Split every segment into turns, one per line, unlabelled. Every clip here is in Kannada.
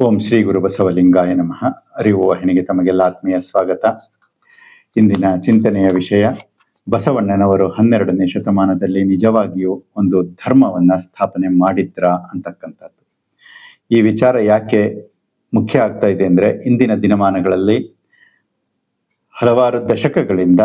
ಓಂ ಶ್ರೀ ಗುರು ಬಸವಲಿಂಗಾಯ ನಮಃ. ಅರಿವು ವಾಹಿನಿಗೆ ತಮಗೆಲ್ಲ ಆತ್ಮೀಯ ಸ್ವಾಗತ. ಇಂದಿನ ಚಿಂತನೆಯ ವಿಷಯ, ಬಸವಣ್ಣನವರು ಹನ್ನೆರಡನೇ ಶತಮಾನದಲ್ಲಿ ನಿಜವಾಗಿಯೂ ಒಂದು ಧರ್ಮವನ್ನ ಸ್ಥಾಪನೆ ಮಾಡಿದ್ರ ಅಂತಕ್ಕಂಥದ್ದು. ಈ ವಿಚಾರ ಯಾಕೆ ಮುಖ್ಯ ಆಗ್ತಾ ಇದೆ ಅಂದ್ರೆ, ಇಂದಿನ ದಿನಮಾನಗಳಲ್ಲಿ ಹಲವಾರು ದಶಕಗಳಿಂದ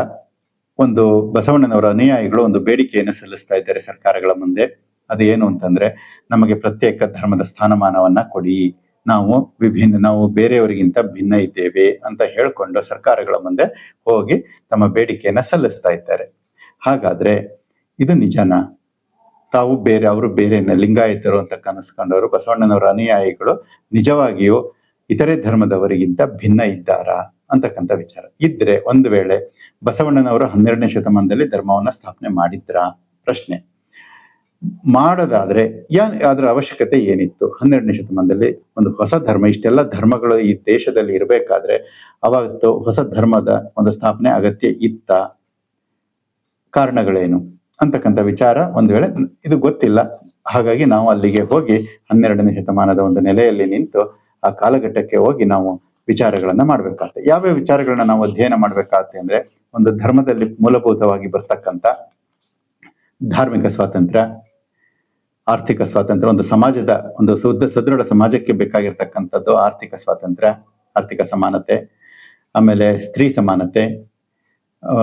ಒಂದು ಬಸವಣ್ಣನವರ ಅನುಯಾಯಿಗಳು ಒಂದು ಬೇಡಿಕೆಯನ್ನು ಸಲ್ಲಿಸ್ತಾ ಇದ್ದಾರೆ ಸರ್ಕಾರಗಳ ಮುಂದೆ. ಅದು ಏನು ಅಂತಂದ್ರೆ, ನಮಗೆ ಪ್ರತ್ಯೇಕ ಧರ್ಮದ ಸ್ಥಾನಮಾನವನ್ನ ಕೊಡಿ. ನಾವು ವಿಭಿನ್ನ, ನಾವು ಬೇರೆಯವರಿಗಿಂತ ಭಿನ್ನ ಇದ್ದೇವೆ ಅಂತ ಹೇಳ್ಕೊಂಡು ಸರ್ಕಾರಗಳ ಮುಂದೆ ಹೋಗಿ ತಮ್ಮ ಬೇಡಿಕೆಯನ್ನ ಸಲ್ಲಿಸ್ತಾ ಇದ್ದಾರೆ. ಹಾಗಾದ್ರೆ ಇದು ನಿಜನಾ? ತಾವು ಬೇರೆ, ಅವರು ಬೇರೆ ಲಿಂಗಾಯತರು ಅಂತ ಕನಸ್ಕೊಂಡವರು ಬಸವಣ್ಣನವರ ಅನುಯಾಯಿಗಳು ನಿಜವಾಗಿಯೂ ಇತರೆ ಧರ್ಮದವರಿಗಿಂತ ಭಿನ್ನ ಇದ್ದಾರಾ ಅಂತಕ್ಕಂಥ ವಿಚಾರ. ಇದ್ರೆ ಒಂದು ವೇಳೆ ಬಸವಣ್ಣನವರು ಹನ್ನೆರಡನೇ ಶತಮಾನದಲ್ಲಿ ಧರ್ಮವನ್ನ ಸ್ಥಾಪನೆ ಮಾಡಿದ್ರಾ? ಪ್ರಶ್ನೆ. ಮಾಡೋದಾದ್ರೆ ಯಾ, ಅದರ ಅವಶ್ಯಕತೆ ಏನಿತ್ತು? ಹನ್ನೆರಡನೇ ಶತಮಾನದಲ್ಲಿ ಒಂದು ಹೊಸ ಧರ್ಮ, ಇಷ್ಟೆಲ್ಲ ಧರ್ಮಗಳು ಈ ದೇಶದಲ್ಲಿ ಇರಬೇಕಾದ್ರೆ ಅವತ್ತು ಹೊಸ ಧರ್ಮದ ಒಂದು ಸ್ಥಾಪನೆ ಅಗತ್ಯ ಇತ್ತ? ಕಾರಣಗಳೇನು? ಅಂತಕ್ಕಂಥ ವಿಚಾರ ಒಂದು ವೇಳೆ ಇದು ಗೊತ್ತಿಲ್ಲ. ಹಾಗಾಗಿ ನಾವು ಅಲ್ಲಿಗೆ ಹೋಗಿ ಹನ್ನೆರಡನೇ ಶತಮಾನದ ಒಂದು ನೆಲೆಯಲ್ಲಿ ನಿಂತು ಆ ಕಾಲಘಟ್ಟಕ್ಕೆ ಹೋಗಿ ನಾವು ವಿಚಾರಗಳನ್ನ ಮಾಡ್ಬೇಕಾಗತ್ತೆ ಯಾವ್ಯಾವ ವಿಚಾರಗಳನ್ನ ನಾವು ಅಧ್ಯಯನ ಮಾಡ್ಬೇಕಾಗತ್ತೆ ಅಂದ್ರೆ ಒಂದು ಧರ್ಮದಲ್ಲಿ ಮೂಲಭೂತವಾಗಿ ಬರ್ತಕ್ಕಂಥ ಧಾರ್ಮಿಕ ಸ್ವಾತಂತ್ರ್ಯ ಆರ್ಥಿಕ ಸ್ವಾತಂತ್ರ್ಯ, ಒಂದು ಸಮಾಜದ, ಒಂದು ಸುದ್ದ ಸದೃಢ ಸಮಾಜಕ್ಕೆ ಬೇಕಾಗಿರ್ತಕ್ಕಂಥದ್ದು ಆರ್ಥಿಕ ಸ್ವಾತಂತ್ರ್ಯ, ಆರ್ಥಿಕ ಸಮಾನತೆ, ಆಮೇಲೆ ಸ್ತ್ರೀ ಸಮಾನತೆ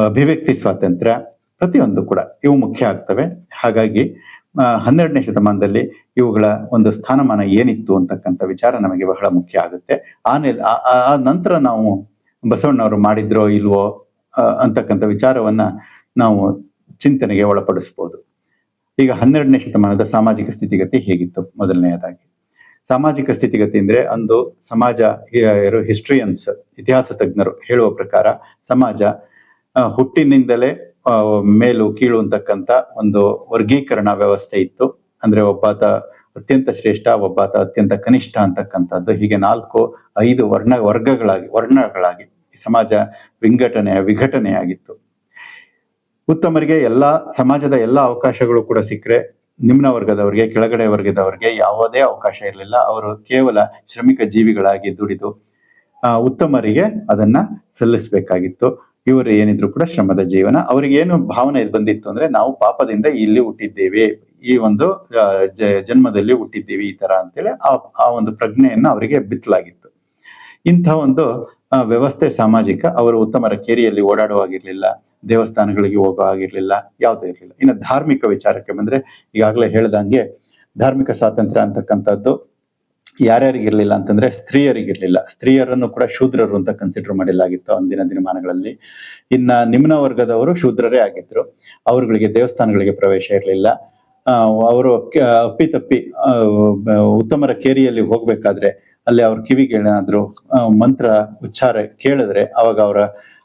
ಅಭಿವ್ಯಕ್ತಿ ಸ್ವಾತಂತ್ರ್ಯ, ಪ್ರತಿಯೊಂದು ಕೂಡ ಇವು ಮುಖ್ಯ ಆಗ್ತವೆ. ಹಾಗಾಗಿ ಹನ್ನೆರಡನೇ ಶತಮಾನದಲ್ಲಿ ಇವುಗಳ ಒಂದು ಸ್ಥಾನಮಾನ ಏನಿತ್ತು ಅಂತಕ್ಕಂಥ ವಿಚಾರ ನಮಗೆ ಬಹಳ ಮುಖ್ಯ ಆಗುತ್ತೆ. ಆ- ನೆಲ, ಆ ನಂತರ ನಾವು ಬಸವಣ್ಣವರು ಮಾಡಿದ್ರೋ ಇಲ್ವೋ ಅಂತಕ್ಕಂಥ ವಿಚಾರವನ್ನ ನಾವು ಚಿಂತನೆಗೆ ಒಳಪಡಿಸ್ಬೋದು. ಈಗ ಹನ್ನೆರಡನೇ ಶತಮಾನದ ಸಾಮಾಜಿಕ ಸ್ಥಿತಿಗತಿ ಹೇಗಿತ್ತು? ಮೊದಲನೆಯದಾಗಿ. ಸಾಮಾಜಿಕ ಸ್ಥಿತಿಗತಿ ಅಂದ್ರೆ ಅಂದು ಸಮಾಜ ಹಿಸ್ಟ್ರಿಯನ್ಸ್, ಇತಿಹಾಸ ತಜ್ಞರು ಹೇಳುವ ಪ್ರಕಾರ ಸಮಾಜ ಹುಟ್ಟಿನಿಂದಲೇ ಮೇಲು, ಕೀಳು ಅಂತಕ್ಕಂಥ ಒಂದು ವರ್ಗೀಕರಣ ವ್ಯವಸ್ಥೆ ಇತ್ತು. ಅಂದ್ರೆ ಒಬ್ಬಾತ ಅತ್ಯಂತ ಶ್ರೇಷ್ಠ, ಒಬ್ಬಾತ ಅತ್ಯಂತ ಕನಿಷ್ಠ ಅಂತಕ್ಕಂಥದ್ದು. ಹೀಗೆ ನಾಲ್ಕು, ಐದು ವರ್ಣ ವರ್ಗಗಳಾಗಿ, ವರ್ಣಗಳಾಗಿ ಸಮಾಜ ವಿಂಗಟನೆಯ, ವಿಘಟನೆಯಾಗಿತ್ತು. ಉತ್ತಮರಿಗೆ ಎಲ್ಲ ಸಮಾಜದ ಎಲ್ಲ ಅವಕಾಶಗಳು ಕೂಡ ಸಿಕ್ಕರೆ ನಿಮ್ನ ವರ್ಗದವರಿಗೆ, ಕೆಳಗಡೆ ವರ್ಗದವರಿಗೆ ಯಾವುದೇ ಅವಕಾಶ ಇರಲಿಲ್ಲ. ಅವರು ಕೇವಲ ಶ್ರಮಿಕ ಜೀವಿಗಳಾಗಿ ದುಡಿದು ಉತ್ತಮರಿಗೆ ಅದನ್ನ ಸಲ್ಲಿಸಬೇಕಾಗಿತ್ತು. ಇವರು ಏನಿದ್ರು ಕೂಡ ಶ್ರಮದ ಜೀವನ. ಅವರಿಗೆ ಏನು ಭಾವನೆ ಬಂದಿತ್ತು ಅಂದ್ರೆ ನಾವು ಪಾಪದಿಂದ ಇಲ್ಲಿ ಹುಟ್ಟಿದ್ದೇವೆ. ಈ ಒಂದು ಜನ್ಮದಲ್ಲಿ ಹುಟ್ಟಿದ್ದೀವಿ ಈ ತರ ಅಂತೇಳಿ ಆ ಆ ಒಂದು ಪ್ರಜ್ಞೆಯನ್ನ ಅವರಿಗೆ ಬಿತ್ತಲಾಗಿತ್ತು. ಇಂಥ ಒಂದು ವ್ಯವಸ್ಥೆ ಸಾಮಾಜಿಕ ಅವರು ಉತ್ತಮರ ಕೇರಿಯಲ್ಲಿ ಓಡಾಡುವಾಗಿರ್ಲಿಲ್ಲ. ದೇವಸ್ಥಾನಗಳಿಗೆ ಹೋಗೋ ಆಗಿರ್ಲಿಲ್ಲ ಯಾವುದೂ ಇರಲಿಲ್ಲ. ಇನ್ನು ಧಾರ್ಮಿಕ ವಿಚಾರಕ್ಕೆ ಬಂದ್ರೆ ಈಗಾಗಲೇ ಹೇಳ್ದಂಗೆ ಧಾರ್ಮಿಕ ಸ್ವಾತಂತ್ರ್ಯ ಅಂತಕ್ಕಂಥದ್ದು ಯಾರ್ಯಾರಿಗಿರ್ಲಿಲ್ಲ ಅಂತಂದ್ರೆ ಸ್ತ್ರೀಯರಿಗಿರ್ಲಿಲ್ಲ ಸ್ತ್ರೀಯರನ್ನು ಕೂಡ ಶೂದ್ರರು ಅಂತ ಕನ್ಸಿಡರ್ ಮಾಡಲಾಗಿತ್ತು ಅಂದಿನ ದಿನಮಾನಗಳಲ್ಲಿ. ಇನ್ನ ನಿಮ್ನ ವರ್ಗದವರು ಶೂದ್ರರೇ ಆಗಿದ್ರು. ಅವರುಗಳಿಗೆ ದೇವಸ್ಥಾನಗಳಿಗೆ ಪ್ರವೇಶ ಇರಲಿಲ್ಲ. ಅವರು ಅಪ್ಪಿತಪ್ಪಿ ತಪ್ಪಿ ಉತ್ತಮರ ಕೇರಿಯಲ್ಲಿ ಹೋಗ್ಬೇಕಾದ್ರೆ ಅಲ್ಲಿ ಅವ್ರ ಕಿವಿಗೆ ಏನಾದ್ರು ಮಂತ್ರ, ಉಚ್ಚಾರ ಕೇಳಿದ್ರೆ ಅವಾಗ ಅವರ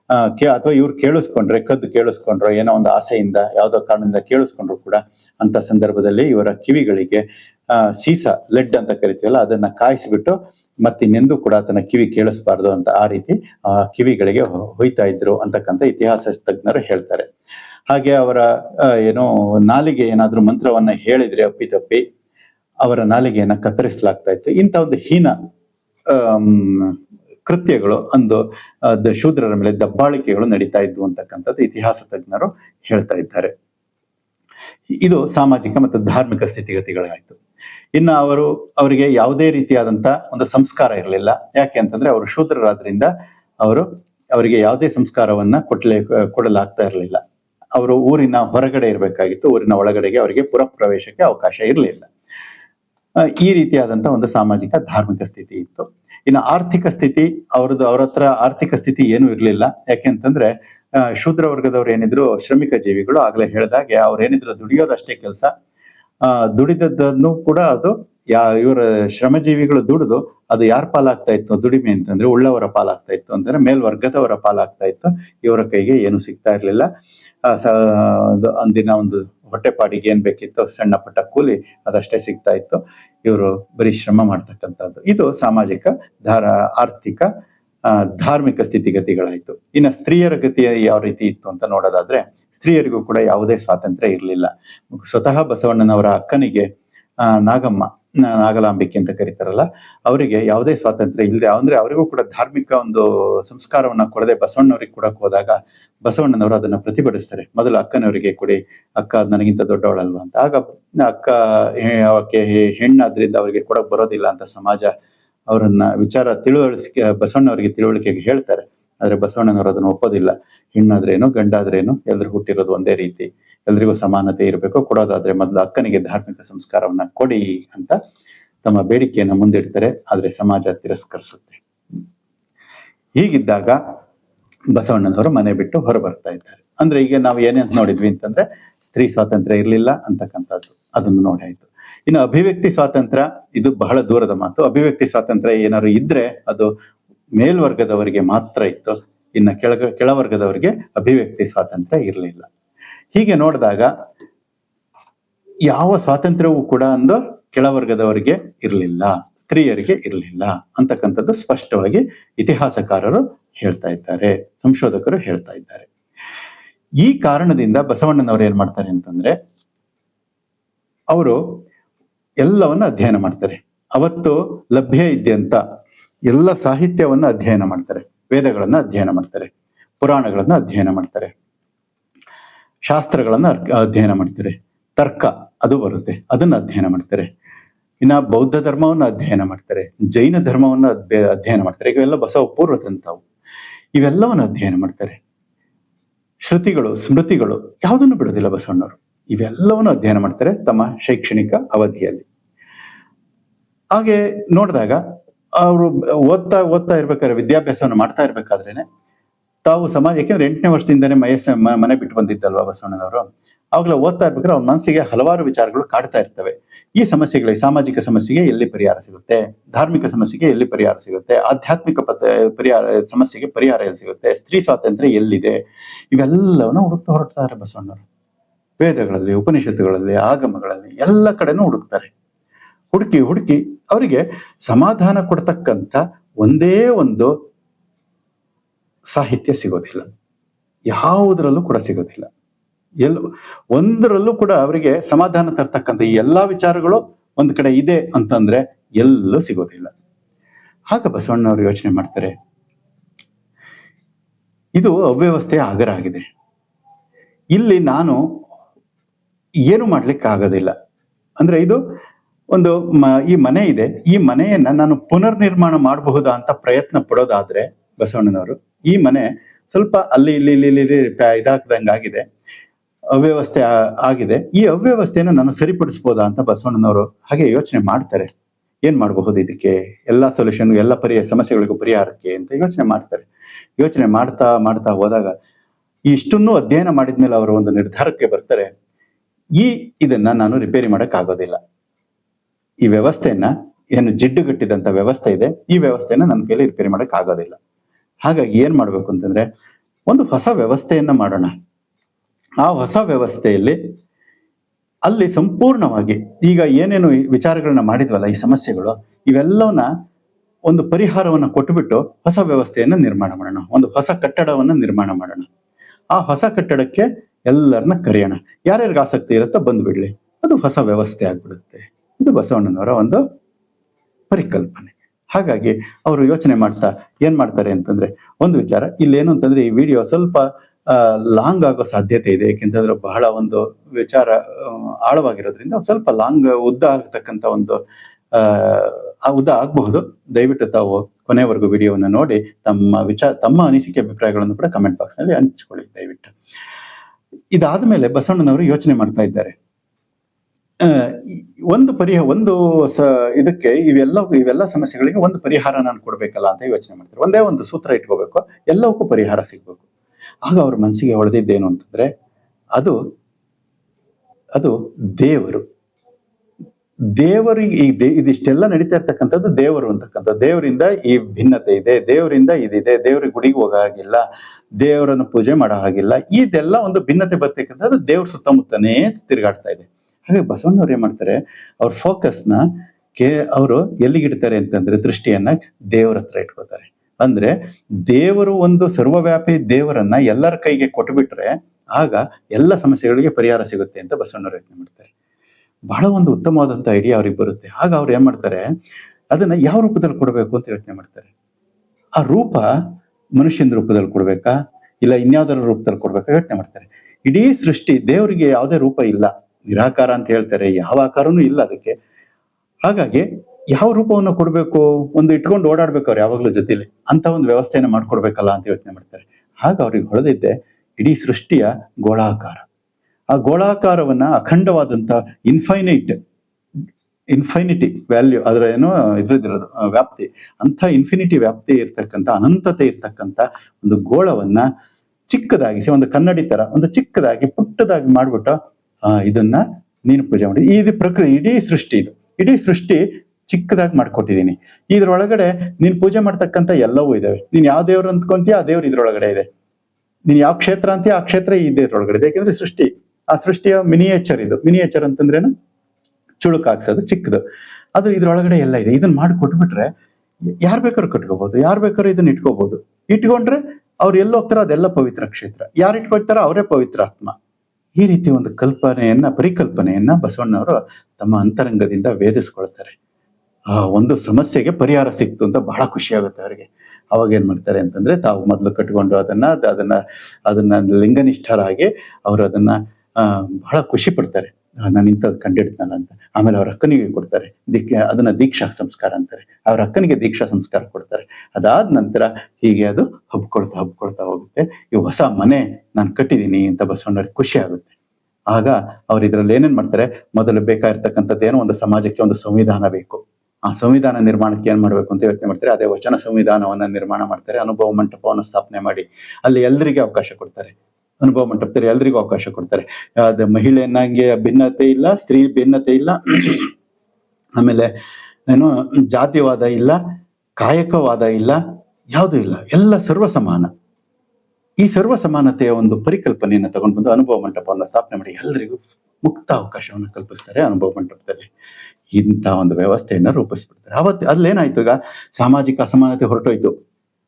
ಅಥವಾ ಇವ್ರು ಕೇಳಿಸ್ಕೊಂಡ್ರೆ, ಕದ್ದು ಕೇಳಿಸ್ಕೊಂಡ್ರು, ಏನೋ ಒಂದು ಆಸೆಯಿಂದ, ಯಾವುದೋ ಕಾರಣದಿಂದ ಕೇಳಿಸ್ಕೊಂಡ್ರು ಕೂಡ ಅಂತ ಸಂದರ್ಭದಲ್ಲಿ ಇವರ ಕಿವಿಗಳಿಗೆ ಸೀಸ, ಲೆಡ್ ಅಂತ ಕರಿತೀವಲ್ಲ, ಅದನ್ನ ಕಾಯಿಸಿಬಿಟ್ಟು ಮತ್ತಿನ್ನೆಂದೂ ಕೂಡ ಆತನ ಕಿವಿ ಕೇಳಿಸ್ಬಾರ್ದು ಅಂತ ಆ ರೀತಿ, ಆ, ಕಿವಿಗಳಿಗೆ ಹೊಯ್ತಾ ಇದ್ರು ಅಂತಕ್ಕಂಥ ಇತಿಹಾಸ ತಜ್ಞರು ಹೇಳ್ತಾರೆ. ಹಾಗೆ ಅವರ ಏನೋ ನಾಲಿಗೆ ಏನಾದ್ರೂ ಮಂತ್ರವನ್ನ ಹೇಳಿದ್ರೆ ಅಪ್ಪಿ ತಪ್ಪಿ, ಅವರ ನಾಲಿಗೆಯನ್ನ ಕತ್ತರಿಸಲಾಗ್ತಾ ಇತ್ತು. ಇಂಥ ಒಂದು ಹೀನ ಕೃತ್ಯಗಳು ಅಂದು ಶೂದ್ರರ ಮೇಲೆ ದಬ್ಬಾಳಿಕೆಗಳು ನಡೀತಾ ಇದ್ವು ಅಂತಕ್ಕಂಥದ್ದು ಇತಿಹಾಸ ತಜ್ಞರು ಹೇಳ್ತಾ ಇದ್ದಾರೆ. ಇದು ಸಾಮಾಜಿಕ ಮತ್ತು ಧಾರ್ಮಿಕ ಸ್ಥಿತಿಗತಿಗಳಾಯಿತು. ಇನ್ನು ಅವರು, ಅವರಿಗೆ ಯಾವುದೇ ರೀತಿಯಾದಂಥ ಒಂದು ಸಂಸ್ಕಾರ ಇರಲಿಲ್ಲ. ಯಾಕೆ ಅಂತಂದ್ರೆ ಅವರು ಶೂದ್ರರಾದ್ರಿಂದ ಅವರು ಅವರಿಗೆ ಯಾವುದೇ ಸಂಸ್ಕಾರವನ್ನ ಕೊಟ್ಟಲೆ ಕೊಡಲಾಗ್ತಾ ಇರಲಿಲ್ಲ. ಅವರು ಊರಿನ ಹೊರಗಡೆ ಇರಬೇಕಾಗಿತ್ತು. ಊರಿನ ಒಳಗಡೆಗೆ ಅವರಿಗೆ ಪುರ ಪ್ರವೇಶಕ್ಕೆ ಅವಕಾಶ ಇರಲಿಲ್ಲ. ಈ ರೀತಿಯಾದಂಥ ಒಂದು ಸಾಮಾಜಿಕ ಧಾರ್ಮಿಕ ಸ್ಥಿತಿ ಇತ್ತು. ಇನ್ನು ಆರ್ಥಿಕ ಸ್ಥಿತಿ, ಅವ್ರದ್ದು ಅವ್ರ ಹತ್ರ ಆರ್ಥಿಕ ಸ್ಥಿತಿ ಏನೂ ಇರಲಿಲ್ಲ. ಯಾಕೆಂತಂದ್ರೆ ಶೂದ್ರ ವರ್ಗದವ್ರು ಏನಿದ್ರು ಶ್ರಮಿಕ ಜೀವಿಗಳು. ಆಗ್ಲೇ ಹೇಳ್ದಾಗೆ ಅವ್ರು ಏನಿದ್ರು ದುಡಿಯೋದಷ್ಟೇ ಕೆಲಸ. ದುಡಿದದ್ದನ್ನು ಕೂಡ ಅದು ಯಾ, ಇವರ ಶ್ರಮಜೀವಿಗಳು ದುಡಿದು ಅದು ಯಾರ ಪಾಲಾಗ್ತಾ ಇತ್ತು? ದುಡಿಮೆ ಅಂತಂದ್ರೆ ಉಳ್ಳವರ ಪಾಲಾಗ್ತಾ ಇತ್ತು ಅಂತಂದ್ರೆ ಮೇಲ್ವರ್ಗದವರ ಪಾಲಾಗ್ತಾ ಇತ್ತು. ಇವರ ಕೈಗೆ ಏನು ಸಿಗ್ತಾ ಇರ್ಲಿಲ್ಲ. ಅಂದಿನ ಒಂದು ಹೊಟ್ಟೆಪಾಡಿಗೆ ಏನ್ ಬೇಕಿತ್ತು ಸಣ್ಣ ಪುಟ್ಟ ಕೂಲಿ ಅದಷ್ಟೇ ಸಿಗ್ತಾ ಇತ್ತು. ಇವರು ಬರೀ ಶ್ರಮ ಮಾಡ್ತಕ್ಕಂಥದ್ದು. ಇದು ಸಾಮಾಜಿಕ, ಧಾರ, ಆರ್ಥಿಕ ಧಾರ್ಮಿಕ ಸ್ಥಿತಿಗತಿಗಳಾಯ್ತು. ಇನ್ನು ಸ್ತ್ರೀಯರ ಗತಿ ಯಾವ ರೀತಿ ಇತ್ತು ಅಂತ ನೋಡೋದಾದ್ರೆ, ಸ್ತ್ರೀಯರಿಗೂ ಕೂಡ ಯಾವುದೇ ಸ್ವಾತಂತ್ರ್ಯ ಇರಲಿಲ್ಲ. ಸ್ವತಃ ಬಸವಣ್ಣನವರ ಅಕ್ಕನಿಗೆ ನಾಗಮ್ಮ ನಾಗಲಾಂಬಿಕೆ ಅಂತ ಕರೀತಾರಲ್ಲ, ಅವರಿಗೆ ಯಾವುದೇ ಸ್ವಾತಂತ್ರ್ಯ ಇಲ್ಲದೆ ಅಂದ್ರೆ ಅವರಿಗೂ ಕೂಡ ಧಾರ್ಮಿಕ ಒಂದು ಸಂಸ್ಕಾರವನ್ನ ಕೊಡದೆ ಬಸವಣ್ಣವ್ರಿಗೆ ಕೊಡಕ್ ಹೋದಾಗ ಬಸವಣ್ಣನವರು ಅದನ್ನ ಪ್ರತಿಭಟಿಸ್ತಾರೆ. ಮೊದಲು ಅಕ್ಕನವರಿಗೆ ಕೊಡಿ, ಅಕ್ಕ ನನಗಿಂತ ದೊಡ್ಡವಳಲ್ವಾ ಅಂತ. ಆಗ ಅಕ್ಕ ಅವಕ್ಕೆ ಹೆಣ್ಣಾದ್ರಿಂದ ಅವರಿಗೆ ಕೊಡಕ್ ಬರೋದಿಲ್ಲ ಅಂತ ಸಮಾಜ ಅವರನ್ನ ವಿಚಾರ ತಿಳುವಳಿಕೆ ಬಸವಣ್ಣವರಿಗೆ ತಿಳುವಳಿಕೆಗೆ ಹೇಳ್ತಾರೆ. ಆದ್ರೆ ಬಸವಣ್ಣನವರು ಅದನ್ನ ಒಪ್ಪೋದಿಲ್ಲ. ಹೆಣ್ಣಾದ್ರೇನು, ಗಂಡಾದ್ರೇನು ಎಲ್ಲರೂ ಹುಟ್ಟಿರೋದು ಒಂದೇ ರೀತಿ. ಎಲ್ರಿಗೂ ಸಮಾನತೆ ಇರಬೇಕು. ಕೊಡೋದಾದ್ರೆ ಮೊದಲು ಅಕ್ಕನಿಗೆ ಧಾರ್ಮಿಕ ಸಂಸ್ಕಾರವನ್ನ ಕೊಡಿ ಅಂತ ತಮ್ಮ ಬೇಡಿಕೆಯನ್ನ ಮುಂದಿಡ್ತಾರೆ. ಆದ್ರೆ ಸಮಾಜ ತಿರಸ್ಕರಿಸುತ್ತೆ. ಹೀಗಿದ್ದಾಗ ಬಸವಣ್ಣನವರು ಮನೆ ಬಿಟ್ಟು ಹೊರ ಬರ್ತಾ ಇದ್ದಾರೆ. ಅಂದ್ರೆ ಈಗ ನಾವು ಏನೇ ನೋಡಿದ್ವಿ ಅಂತಂದ್ರೆ ಸ್ತ್ರೀ ಸ್ವಾತಂತ್ರ್ಯ ಇರಲಿಲ್ಲ ಅಂತಕ್ಕಂಥದ್ದು. ಅದನ್ನು ನೋಡಾಯ್ತು ಇನ್ನು ಅಭಿವ್ಯಕ್ತಿ ಸ್ವಾತಂತ್ರ್ಯ, ಇದು ಬಹಳ ದೂರದ ಮಾತು. ಅಭಿವ್ಯಕ್ತಿ ಸ್ವಾತಂತ್ರ್ಯ ಏನಾದ್ರು ಇದ್ರೆ ಅದು ಮೇಲ್ವರ್ಗದವರಿಗೆ ಮಾತ್ರ ಇತ್ತು. ಇನ್ನು ಕೆಳಗ, ಕೆಳವರ್ಗದವರಿಗೆ ಅಭಿವ್ಯಕ್ತಿ ಸ್ವಾತಂತ್ರ್ಯ ಇರಲಿಲ್ಲ. ಹೀಗೆ ನೋಡಿದಾಗ ಯಾವ ಸ್ವಾತಂತ್ರ್ಯವೂ ಕೂಡ ಅಂದು ಕೆಳವರ್ಗದವರಿಗೆ ಇರಲಿಲ್ಲ, ಸ್ತ್ರೀಯರಿಗೆ ಇರಲಿಲ್ಲ ಅಂತಕ್ಕಂಥದ್ದು ಸ್ಪಷ್ಟವಾಗಿ ಇತಿಹಾಸಕಾರರು ಹೇಳ್ತಾ ಇದ್ದಾರೆ, ಸಂಶೋಧಕರು ಹೇಳ್ತಾ ಇದ್ದಾರೆ. ಈ ಕಾರಣದಿಂದ ಬಸವಣ್ಣನವರು ಏನ್ ಮಾಡ್ತಾರೆ ಅಂತಂದ್ರೆ, ಅವರು ಎಲ್ಲವನ್ನ ಅಧ್ಯಯನ ಮಾಡ್ತಾರೆ. ಅವತ್ತು ಲಭ್ಯ ಇದ್ದಂತ ಎಲ್ಲ ಸಾಹಿತ್ಯವನ್ನ ಅಧ್ಯಯನ ಮಾಡ್ತಾರೆ, ವೇದಗಳನ್ನ ಅಧ್ಯಯನ ಮಾಡ್ತಾರೆ, ಪುರಾಣಗಳನ್ನ ಅಧ್ಯಯನ ಮಾಡ್ತಾರೆ. ಶಾಸ್ತ್ರಗಳನ್ನ ಅಧ್ಯಯನ ಮಾಡ್ತಾರೆ. ತರ್ಕ, ಅದು ಬರುತ್ತೆ. ಅದನ್ನ ಅಧ್ಯಯನ ಮಾಡ್ತಾರೆ. ಇನ್ನ ಬೌದ್ಧ ಧರ್ಮವನ್ನ ಅಧ್ಯಯನ ಮಾಡ್ತಾರೆ. ಜೈನ ಧರ್ಮವನ್ನ ಅಧ್ಯಯನ ಮಾಡ್ತಾರೆ. ಇವೆಲ್ಲ ಬಸವ ಪೂರ್ವದಂತವು ಇವೆಲ್ಲವನ್ನ ಅಧ್ಯಯನ ಮಾಡ್ತಾರೆ. ಶ್ರುತಿಗಳು, ಸ್ಮೃತಿಗಳು, ಯಾವುದನ್ನು ಬಿಡೋದಿಲ್ಲ ಬಸವಣ್ಣವರು. ಇವೆಲ್ಲವನ್ನು ಅಧ್ಯಯನ ಮಾಡ್ತಾರೆ ತಮ್ಮ ಶೈಕ್ಷಣಿಕ ಅವಧಿಯಲ್ಲಿ. ಹಾಗೆ ನೋಡಿದಾಗ, ಅವರು ಓದ್ತಾ ಓದ್ತಾ ಇರ್ಬೇಕಾದ್ರೆ, ವಿದ್ಯಾಭ್ಯಾಸವನ್ನು ಮಾಡ್ತಾ ಇರ್ಬೇಕಾದ್ರೇನೆ ತಾವು ಸಮಾಜ, ಯಾಕೆಂದ್ರೆ ಎಂಟನೇ ವರ್ಷದಿಂದನೇ ಮಯಸ್ ಮನೆ ಬಿಟ್ಟು ಬಂದಿದ್ದಲ್ವಾ ಬಸವಣ್ಣನವರು. ಅವಾಗಲ ಓದ್ತಾ ಇರ್ಬೇಕಾದ್ರೆ ಅವ್ರ ಮನಸ್ಸಿಗೆ ಹಲವಾರು ವಿಚಾರಗಳು ಕಾಡ್ತಾ ಇರ್ತವೆ. ಈ ಸಮಸ್ಯೆಗಳಿಗೆ, ಸಾಮಾಜಿಕ ಸಮಸ್ಯೆಗೆ ಎಲ್ಲಿ ಪರಿಹಾರ ಸಿಗುತ್ತೆ? ಧಾರ್ಮಿಕ ಸಮಸ್ಯೆಗೆ ಎಲ್ಲಿ ಪರಿಹಾರ ಸಿಗುತ್ತೆ? ಆಧ್ಯಾತ್ಮಿಕ ಪತ ಪರಿಹಾರ, ಸಮಸ್ಯೆಗೆ ಪರಿಹಾರ ಎಲ್ಲಿ ಸಿಗುತ್ತೆ? ಸ್ತ್ರೀ ಸ್ವಾತಂತ್ರ್ಯ ಎಲ್ಲಿದೆ? ಇವೆಲ್ಲವನ್ನು ಹುಡುಕ್ತಾ ಹೊರಡ್ತಾರೆ ಬಸವಣ್ಣವರು ವೇದಗಳಲ್ಲಿ, ಉಪನಿಷತ್ತುಗಳಲ್ಲಿ, ಆಗಮಗಳಲ್ಲಿ ಎಲ್ಲ ಕಡೆನೂ ಹುಡುಕ್ತಾರೆ. ಹುಡುಕಿ ಹುಡುಕಿ ಅವರಿಗೆ ಸಮಾಧಾನ ಕೊಡ್ತಕ್ಕಂಥ ಒಂದೇ ಒಂದು ಸಾಹಿತ್ಯ ಸಿಗೋದಿಲ್ಲ. ಯಾವುದರಲ್ಲೂ ಕೂಡ ಸಿಗೋದಿಲ್ಲ. ಎಲ್ಲ ಒಂದರಲ್ಲೂ ಕೂಡ ಅವರಿಗೆ ಸಮಾಧಾನ ತರ್ತಕ್ಕಂಥ ಈ ಎಲ್ಲ ವಿಚಾರಗಳು ಒಂದು ಕಡೆ ಇದೆ ಅಂತಂದ್ರೆ ಎಲ್ಲೂ ಸಿಗೋದಿಲ್ಲ. ಆಗ ಬಸವಣ್ಣವರು ಯೋಚನೆ ಮಾಡ್ತಾರೆ, ಇದು ಅವ್ಯವಸ್ಥೆಯ ಆಗರ ಆಗಿದೆ. ಇಲ್ಲಿ ನಾನು ಏನು ಮಾಡ್ಲಿಕ್ಕೆ ಆಗೋದಿಲ್ಲ. ಅಂದ್ರೆ ಇದು ಒಂದು ಈ ಮನೆ ಇದೆ. ಈ ಮನೆಯನ್ನ ನಾನು ಪುನರ್ ನಿರ್ಮಾಣ ಮಾಡಬಹುದಾ ಅಂತ ಪ್ರಯತ್ನ ಪಡೋದಾದ್ರೆ ಬಸವಣ್ಣನವರು ಈ ಮನೆ ಸ್ವಲ್ಪ ಅಲ್ಲಿ, ಇಲ್ಲಿ ಇಲ್ಲಿ ಇಲ್ಲಿ ಇದಾಗ್ದಂಗೆ ಆಗಿದೆ. ಅವ್ಯವಸ್ಥೆ ಆಗಿದೆ. ಈ ಅವ್ಯವಸ್ಥೆಯನ್ನು ನಾನು ಸರಿಪಡಿಸ್ಬೋದಾ ಅಂತ ಬಸವಣ್ಣನವರು ಹಾಗೆ ಯೋಚನೆ ಮಾಡ್ತಾರೆ. ಏನ್ ಮಾಡಬಹುದು ಇದಕ್ಕೆ? ಎಲ್ಲ ಸೊಲ್ಯೂಷನ್ ಎಲ್ಲ ಪರಿಹಾರ, ಸಮಸ್ಯೆಗಳಿಗೂ ಪರಿಹಾರಕ್ಕೆ ಅಂತ ಯೋಚನೆ ಮಾಡ್ತಾರೆ. ಯೋಚನೆ ಮಾಡ್ತಾ ಮಾಡ್ತಾ ಹೋದಾಗ ಇಷ್ಟನ್ನು ಅಧ್ಯಯನ ಮಾಡಿದ್ಮೇಲೆ ಅವರು ಒಂದು ನಿರ್ಧಾರಕ್ಕೆ ಬರ್ತಾರೆ. ಈ ಇದನ್ನ ನಾನು ರಿಪೇರಿ ಮಾಡಕ್ ಈ ವ್ಯವಸ್ಥೆಯನ್ನ, ಏನು ಜಿಡ್ಡುಗಟ್ಟಿದಂತ ವ್ಯವಸ್ಥೆ ಇದೆ. ಈ ವ್ಯವಸ್ಥೆನ ನನ್ನ ಕೈಲಿ ರಿಪೇರಿ ಮಾಡಕ್ ಹಾಗಾಗಿ ಏನ್ ಮಾಡ್ಬೇಕು ಅಂತಂದ್ರೆ ಒಂದು ಹೊಸ ವ್ಯವಸ್ಥೆಯನ್ನ ಮಾಡೋಣ. ಆ ಹೊಸ ವ್ಯವಸ್ಥೆಯಲ್ಲಿ ಅಲ್ಲಿ ಸಂಪೂರ್ಣವಾಗಿ ಈಗ ಏನೇನು ವಿಚಾರಗಳನ್ನ ಮಾಡಿದ್ವಲ್ಲ, ಈ ಸಮಸ್ಯೆಗಳು, ಇವೆಲ್ಲವನ್ನ ಒಂದು ಪರಿಹಾರವನ್ನ ಕೊಟ್ಟುಬಿಟ್ಟು ಹೊಸ ವ್ಯವಸ್ಥೆಯನ್ನು ನಿರ್ಮಾಣ ಮಾಡೋಣ. ಒಂದು ಹೊಸ ಕಟ್ಟಡವನ್ನ ನಿರ್ಮಾಣ ಮಾಡೋಣ. ಆ ಹೊಸ ಕಟ್ಟಡಕ್ಕೆ ಎಲ್ಲರನ್ನ ಕರೆಯೋಣ. ಯಾರ್ಯಾರಿಗೆ ಆಸಕ್ತಿ ಇರುತ್ತೋ ಬಂದ್ಬಿಡ್ಲಿ ಅದು ಹೊಸ ವ್ಯವಸ್ಥೆ ಆಗ್ಬಿಡುತ್ತೆ. ಇದು ಬಸವಣ್ಣನವರ ಒಂದು ಪರಿಕಲ್ಪನೆ. ಹಾಗಾಗಿ ಅವರು ಯೋಚನೆ ಮಾಡ್ತಾ ಏನ್ ಮಾಡ್ತಾರೆ ಅಂತಂದ್ರೆ, ಒಂದು ವಿಚಾರ, ಇಲ್ಲೇನು ಅಂತಂದ್ರೆ ಈ ವಿಡಿಯೋ ಸ್ವಲ್ಪ ಲಾಂಗ್ ಆಗೋ ಸಾಧ್ಯತೆ ಇದೆ ಯಾಕೆಂತಂದ್ರೆ ಬಹಳ ಒಂದು ವಿಚಾರ ಆಳವಾಗಿರೋದ್ರಿಂದ ಸ್ವಲ್ಪ ಲಾಂಗ್ ಉದ್ದ ಆಗತಕ್ಕಂತ ಒಂದು, ಆ ಉದ್ದ ಆಗಬಹುದು. ದಯವಿಟ್ಟು ತಾವು ಕೊನೆವರೆಗೂ ವಿಡಿಯೋವನ್ನು ನೋಡಿ, ತಮ್ಮ ವಿಚಾರ ತಮ್ಮ ಅನಿಸಿಕೆ ಅಭಿಪ್ರಾಯಗಳನ್ನು ಕೂಡ ಕಮೆಂಟ್ ಬಾಕ್ಸ್ನಲ್ಲಿ ಹಂಚಿಕೊಳ್ಳಿ, ದಯವಿಟ್ಟು. ಇದಾದ ಮೇಲೆ ಬಸವಣ್ಣನವರು ಯೋಚನೆ ಮಾಡ್ತಾ ಇದ್ದಾರೆ. ಒಂದು ಪರಿಹಾರ ಒಂದು ಸ, ಇದಕ್ಕೆ ಇವೆಲ್ಲ ಇವೆಲ್ಲ ಸಮಸ್ಯೆಗಳಿಗೆ ಒಂದು ಪರಿಹಾರ ನಾನು ಕೊಡಬೇಕಲ್ಲ ಅಂತ ಯೋಚನೆ ಮಾಡ್ತಾರೆ. ಒಂದೇ ಒಂದು ಸೂತ್ರ ಇಟ್ಕೋಬೇಕು, ಎಲ್ಲವಕ್ಕೂ ಪರಿಹಾರ ಸಿಗ್ಬೇಕು. ಆಗ ಅವ್ರ ಮನಸ್ಸಿಗೆ ಹೊಳೆದಿದ್ದೇನು ಅಂತಂದ್ರೆ, ಅದು ಅದು ದೇವರು. ದೇವರಿಗೆ, ಈ ದೇ, ಇದಿಷ್ಟೆಲ್ಲ ನಡೀತಾ ಇರ್ತಕ್ಕಂಥದ್ದು ದೇವರು ಅಂತಕ್ಕಂಥದ್ದು ದೇವರಿಂದ ಈ ಭಿನ್ನತೆ ಇದೆ, ದೇವರಿಂದ ಇದಿದೆ, ದೇವ್ರಿಗೆ ಗುಡಿಗೆ ಹೋಗೋ ಹಾಗಿಲ್ಲ ದೇವರನ್ನು ಪೂಜೆ ಮಾಡೋ ಹಾಗಿಲ್ಲ ಇದೆಲ್ಲ ಒಂದು ಭಿನ್ನತೆ ಬರ್ತಕ್ಕಂಥದ್ದು ದೇವ್ರ ಸುತ್ತಮುತ್ತನೇ ತಿರುಗಾಡ್ತಾ ಇದೆ. ಹಾಗೆ ಬಸವಣ್ಣವ್ರು ಏನ್ ಮಾಡ್ತಾರೆ, ಅವ್ರ ಫೋಕಸ್ನ ಕೆ, ಅವರು ಎಲ್ಲಿಗಿಡ್ತಾರೆ ಅಂತಂದ್ರೆ ದೃಷ್ಟಿಯನ್ನ ದೇವರ ಹತ್ರ ಇಟ್ಕೋತಾರೆ ಅಂದ್ರೆ ದೇವರು ಒಂದು ಸರ್ವವ್ಯಾಪಿ ದೇವರನ್ನ ಎಲ್ಲರ ಕೈಗೆ ಕೊಟ್ಟುಬಿಟ್ರೆ ಆಗ ಎಲ್ಲ ಸಮಸ್ಯೆಗಳಿಗೆ ಪರಿಹಾರ ಸಿಗುತ್ತೆ ಅಂತ ಬಸವಣ್ಣವ್ರು ಯತ್ನ ಮಾಡ್ತಾರೆ. ಬಹಳ ಒಂದು ಉತ್ತಮವಾದಂತ ಐಡಿಯಾ ಅವ್ರಿಗೆ ಬರುತ್ತೆ. ಆಗ ಅವ್ರು ಏನ್ ಮಾಡ್ತಾರೆ, ಅದನ್ನ ಯಾವ ರೂಪದಲ್ಲಿ ಕೊಡಬೇಕು ಅಂತ ಯೋಚನೆ ಮಾಡ್ತಾರೆ. ಆ ರೂಪ ಮನುಷ್ಯನ ರೂಪದಲ್ಲಿ ಕೊಡ್ಬೇಕಾ, ಇಲ್ಲ ಇನ್ಯಾವುದರ ರೂಪದಲ್ಲಿ ಕೊಡ್ಬೇಕಾ ಯೋಚನೆ ಮಾಡ್ತಾರೆ. ಇಡೀ ಸೃಷ್ಟಿ ದೇವರಿಗೆ ಯಾವುದೇ ರೂಪ ಇಲ್ಲ. ನಿರಾಕಾರ ಅಂತ ಹೇಳ್ತಾರೆ, ಯಾವ ಆಕಾರನೂ ಇಲ್ಲ ಅದಕ್ಕೆ. ಹಾಗಾಗಿ ಯಾವ ರೂಪವನ್ನು ಕೊಡಬೇಕು? ಒಂದು ಇಟ್ಕೊಂಡು ಓಡಾಡ್ಬೇಕು ಅವ್ರು ಯಾವಾಗಲೂ ಜೊತೆಲಿ. ಅಂತ ಒಂದು ವ್ಯವಸ್ಥೆಯನ್ನು ಮಾಡ್ಕೊಡ್ಬೇಕಲ್ಲ ಅಂತ ಯೋಚನೆ ಮಾಡ್ತಾರೆ. ಹಾಗ ಅವ್ರಿಗೆ ಹೊಳೆದಿದ್ದೆ ಇಡೀ ಸೃಷ್ಟಿಯ ಗೋಳಾಕಾರ. ಆ ಗೋಳಾಕಾರವನ್ನ ಅಖಂಡವಾದಂತ ಇನ್ಫೈನೈಟ್ ಇನ್ಫೈನಿಟಿ ವ್ಯಾಲ್ಯೂ ಅದರ ಏನೋ ಇದ್ರದಿರೋದು ವ್ಯಾಪ್ತಿ. ಅಂತ ಇನ್ಫಿನಿಟಿ ವ್ಯಾಪ್ತಿ ಇರ್ತಕ್ಕಂಥ, ಅನಂತತೆ ಇರ್ತಕ್ಕಂಥ ಒಂದು ಗೋಳವನ್ನ ಚಿಕ್ಕದಾಗಿಸಿ, ಒಂದು ಕನ್ನಡಿ ತರ, ಒಂದು ಚಿಕ್ಕದಾಗಿ, ಪುಟ್ಟದಾಗಿ ಮಾಡ್ಬಿಟ್ಟು ಇದನ್ನ ನೀನು ಪೂಜೆ ಮಾಡಿ. ಇದು ಪ್ರಕೃತಿ ಇಡೀ ಸೃಷ್ಟಿ ಇದು. ಇಡೀ ಸೃಷ್ಟಿ ಚಿಕ್ಕದಾಗಿ ಮಾಡ್ಕೊಟ್ಟಿದ್ದೀನಿ ಇದ್ರೊಳಗಡೆ ನೀನು ಪೂಜೆ ಮಾಡ್ತಕ್ಕಂಥ ಎಲ್ಲವೂ ಇದಾವೆ. ನೀನು ಯಾವ ದೇವ್ರು ಅಂದ್ಕೊಂತೀಯ ಆ ದೇವ್ರು ಇದ್ರೊಳಗಡೆ ಇದೆ. ನೀನ್ ಯಾವ ಕ್ಷೇತ್ರ ಅಂತೀಯ ಆ ಕ್ಷೇತ್ರ ಈ ಇದ್ರೊಳಗಡೆ ಇದೆ. ಯಾಕಂದ್ರೆ ಸೃಷ್ಟಿ, ಆ ಸೃಷ್ಟಿಯ ಮಿನಿಯೇಚರ್ ಇದು. ಮಿನಿಯೇಚರ್ ಅಂತಂದ್ರೇನು ಚುಳುಕು ಹಾಕ್ಸೋದು, ಚಿಕ್ಕದು. ಅದು ಇದ್ರೊಳಗಡೆ ಎಲ್ಲ ಇದೆ. ಇದನ್ನ ಮಾಡಿ ಕೊಟ್ಬಿಟ್ರೆ ಯಾರು ಬೇಕಾದ್ರೂ ಕಟ್ಕೋಬಹುದು ಯಾರು ಬೇಕಾದ್ರೂ ಇದನ್ನ ಇಟ್ಕೋಬಹುದು ಇಟ್ಕೊಂಡ್ರೆ ಅವ್ರು ಎಲ್ಲೋಗ್ತಾರೋ ಅದೆಲ್ಲ ಪವಿತ್ರ ಕ್ಷೇತ್ರ. ಯಾರು ಇಟ್ಕೊಳ್ತಾರೋ ಅವರೇ ಪವಿತ್ರ ಆತ್ಮ. ಈ ರೀತಿ ಒಂದು ಕಲ್ಪನೆಯನ್ನ, ಪರಿಕಲ್ಪನೆಯನ್ನ ಬಸವಣ್ಣವರು ತಮ್ಮ ಅಂತರಂಗದಿಂದ ವೇದಿಸ್ಕೊಳ್ತಾರೆ. ಆ ಒಂದು ಸಮಸ್ಯೆಗೆ ಪರಿಹಾರ ಸಿಕ್ತು ಅಂತ ಬಹಳ ಖುಷಿ ಆಗುತ್ತೆ ಅವರಿಗೆ. ಅವಾಗ ಏನ್ ಮಾಡ್ತಾರೆ ಅಂತಂದ್ರೆ, ತಾವು ಮೊದಲು ಕಟ್ಕೊಂಡು ಅದನ್ನ ಅದ್- ಅದನ್ನ ಅದನ್ನ ಲಿಂಗನಿಷ್ಠರಾಗಿ ಅವರು ಅದನ್ನ ಬಹಳ ಖುಷಿ ಪಡ್ತಾರೆ. ನಾನು ಇಂಥದ್ದು ಕಂಡಿಡ್ತಾನ ಅಂತ ಆಮೇಲೆ ಅವ್ರ ಅಕ್ಕನಿಗೆ ಕೊಡ್ತಾರೆ. ದೀಕ್ಷ, ಅದನ್ನ ದೀಕ್ಷಾ ಸಂಸ್ಕಾರ ಅಂತಾರೆ. ಅವ್ರ ಅಕ್ಕನಿಗೆ ದೀಕ್ಷಾ ಸಂಸ್ಕಾರ ಕೊಡ್ತಾರೆ. ಅದಾದ ನಂತರ ಹೀಗೆ ಅದು ಹಬ್ಕೊಳ್ತಾ ಹಬ್ಕೊಳ್ತಾ ಹೋಗುತ್ತೆ. ಈ ಹೊಸ ಮನೆ ನಾನು ಕಟ್ಟಿದ್ದೀನಿ ಅಂತ ಬಸವಣ್ಣವ್ರಿಗೆ ಖುಷಿ ಆಗುತ್ತೆ. ಆಗ ಅವ್ರು ಇದ್ರಲ್ಲಿ ಏನೇನ್ ಮಾಡ್ತಾರೆ? ಮೊದಲು ಬೇಕಾಗಿರ್ತಕ್ಕಂಥದ್ದು ಏನೋ ಒಂದು ಸಮಾಜಕ್ಕೆ ಒಂದು ಸಂವಿಧಾನ ಬೇಕು. ಆ ಸಂವಿಧಾನ ನಿರ್ಮಾಣಕ್ಕೆ ಏನ್ ಮಾಡ್ಬೇಕು ಅಂತ ಯೋಚನೆ ಮಾಡ್ತಾರೆ? ಅದೇ ವಚನ ಸಂವಿಧಾನವನ್ನ ನಿರ್ಮಾಣ ಮಾಡ್ತಾರೆ, ಅನುಭವ ಮಂಟಪವನ್ನು ಸ್ಥಾಪನೆ ಮಾಡಿ. ಅಲ್ಲಿ ಎಲ್ರಿಗೆ ಅವಕಾಶ ಕೊಡ್ತಾರೆ. ಅನುಭವ ಮಂಟಪದಲ್ಲಿ ಎಲ್ರಿಗೂ ಅವಕಾಶ ಕೊಡ್ತಾರೆ. ಅದು ನಂಗೆ ಭಿನ್ನತೆ ಇಲ್ಲ, ಸ್ತ್ರೀ ಭಿನ್ನತೆ ಇಲ್ಲ, ಆಮೇಲೆ ಏನು ಜಾತಿವಾದ ಇಲ್ಲ, ಕಾಯಕವಾದ ಇಲ್ಲ, ಯಾವುದೂ ಇಲ್ಲ. ಎಲ್ಲ ಸರ್ವ ಸಮಾನ ಈ ಸರ್ವ ಸಮಾನತೆಯ ಒಂದು ಪರಿಕಲ್ಪನೆಯನ್ನು ತಗೊಂಡು ಬಂದು ಅನುಭವ ಮಂಟಪವನ್ನು ಸ್ಥಾಪನೆ ಮಾಡಿ ಎಲ್ಲರಿಗೂ ಮುಕ್ತ ಅವಕಾಶವನ್ನು ಕಲ್ಪಿಸ್ತಾರೆ ಅನುಭವ ಮಂಟಪದಲ್ಲಿ. ಇಂಥ ಒಂದು ವ್ಯವಸ್ಥೆಯನ್ನು ರೂಪಿಸ್ಬಿಡ್ತಾರೆ. ಅವತ್ತು ಅಲ್ಲೇನಾಯ್ತು ಈಗ ಸಾಮಾಜಿಕ ಅಸಮಾನತೆ ಹೊರಟೋಯ್ತು.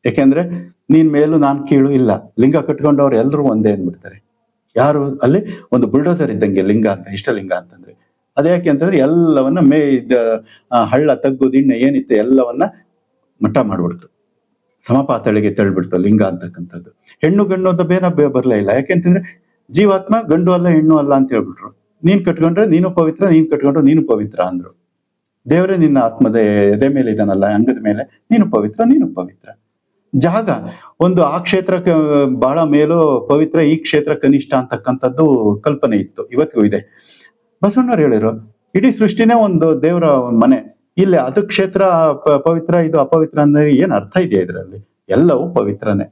ಯಾಕೆಂದ್ರೆ ನೀನ್ ಮೇಲೂ ನಾನ್ ಕೀಳು ಇಲ್ಲ. ಲಿಂಗ ಕಟ್ಕೊಂಡವ್ರು ಎಲ್ಲರೂ ಒಂದೇ ಅಂದ್ಬಿಡ್ತಾರೆ. ಯಾರು ಅಲ್ಲಿ? ಒಂದು ಬುಲ್ಡೋಸರ್ ಇದ್ದಂಗೆ ಲಿಂಗ ಅಂತ, ಇಷ್ಟಲಿಂಗ ಅಂತಂದ್ರೆ. ಅದ್ಯಾಕೆ ಅಂತಂದ್ರೆ ಎಲ್ಲವನ್ನ ಮೇ ಹಳ್ಳ ತಗ್ಗು, ದಿಣ್ಣೆ ಏನಿತ್ತು ಎಲ್ಲವನ್ನ ಮಟ್ಟ ಮಾಡ್ಬಿಡ್ತು. ಸಮಪಾತಳಿಗೆ ತಳ್ಬಿಡ್ತು ಲಿಂಗ ಅಂತಕ್ಕಂಥದ್ದು. ಹೆಣ್ಣು ಗಂಡು ಅಂತ ಬೇನ ಬೇ- ಬರ್ಲೇ ಇಲ್ಲ. ಯಾಕೆಂತಂದ್ರೆ ಜೀವಾತ್ಮ ಗಂಡು ಅಲ್ಲ, ಹೆಣ್ಣು ಅಲ್ಲ ಅಂತ ಹೇಳ್ಬಿಟ್ರು. ನೀನ್ ಕಟ್ಕೊಂಡ್ರೆ ನೀನು ಪವಿತ್ರ, ನೀನ್ ಕಟ್ಕೊಂಡ್ರೆ ನೀನು ಪವಿತ್ರ ಅಂದ್ರು. ದೇವರೇ ನಿನ್ನ ಆತ್ಮದ, ಎದೆ ಮೇಲೆ ಇದನ್ನಲ್ಲ ಅಂಗದ ಮೇಲೆ ನೀನು ಪವಿತ್ರ ನೀನು ಪವಿತ್ರ. ಜಾಗ. ಒಂದು ಆ ಕ್ಷೇತ್ರ ಬಹಳ ಮೇಲೂ ಪವಿತ್ರ ಈ ಕ್ಷೇತ್ರ ಕನಿಷ್ಠ ಅಂತಕ್ಕಂಥದ್ದು ಕಲ್ಪನೆ ಇತ್ತು. ಇವತ್ತಿಗೂ ಇದೆ. ಬಸವಣ್ಣವ್ರು ಹೇಳಿದ್ರು, ಇಡೀ ಸೃಷ್ಟಿನೇ ಒಂದು ದೇವರ ಮನೆ. ಇಲ್ಲಿ ಅದು ಕ್ಷೇತ್ರ ಪವಿತ್ರ, ಇದು ಅಪವಿತ್ರ ಅಂದ್ರೆ ಏನ್ ಅರ್ಥ ಇದೆಯಾ ಇದರಲ್ಲಿ? ಎಲ್ಲವೂ ಪವಿತ್ರನೇ.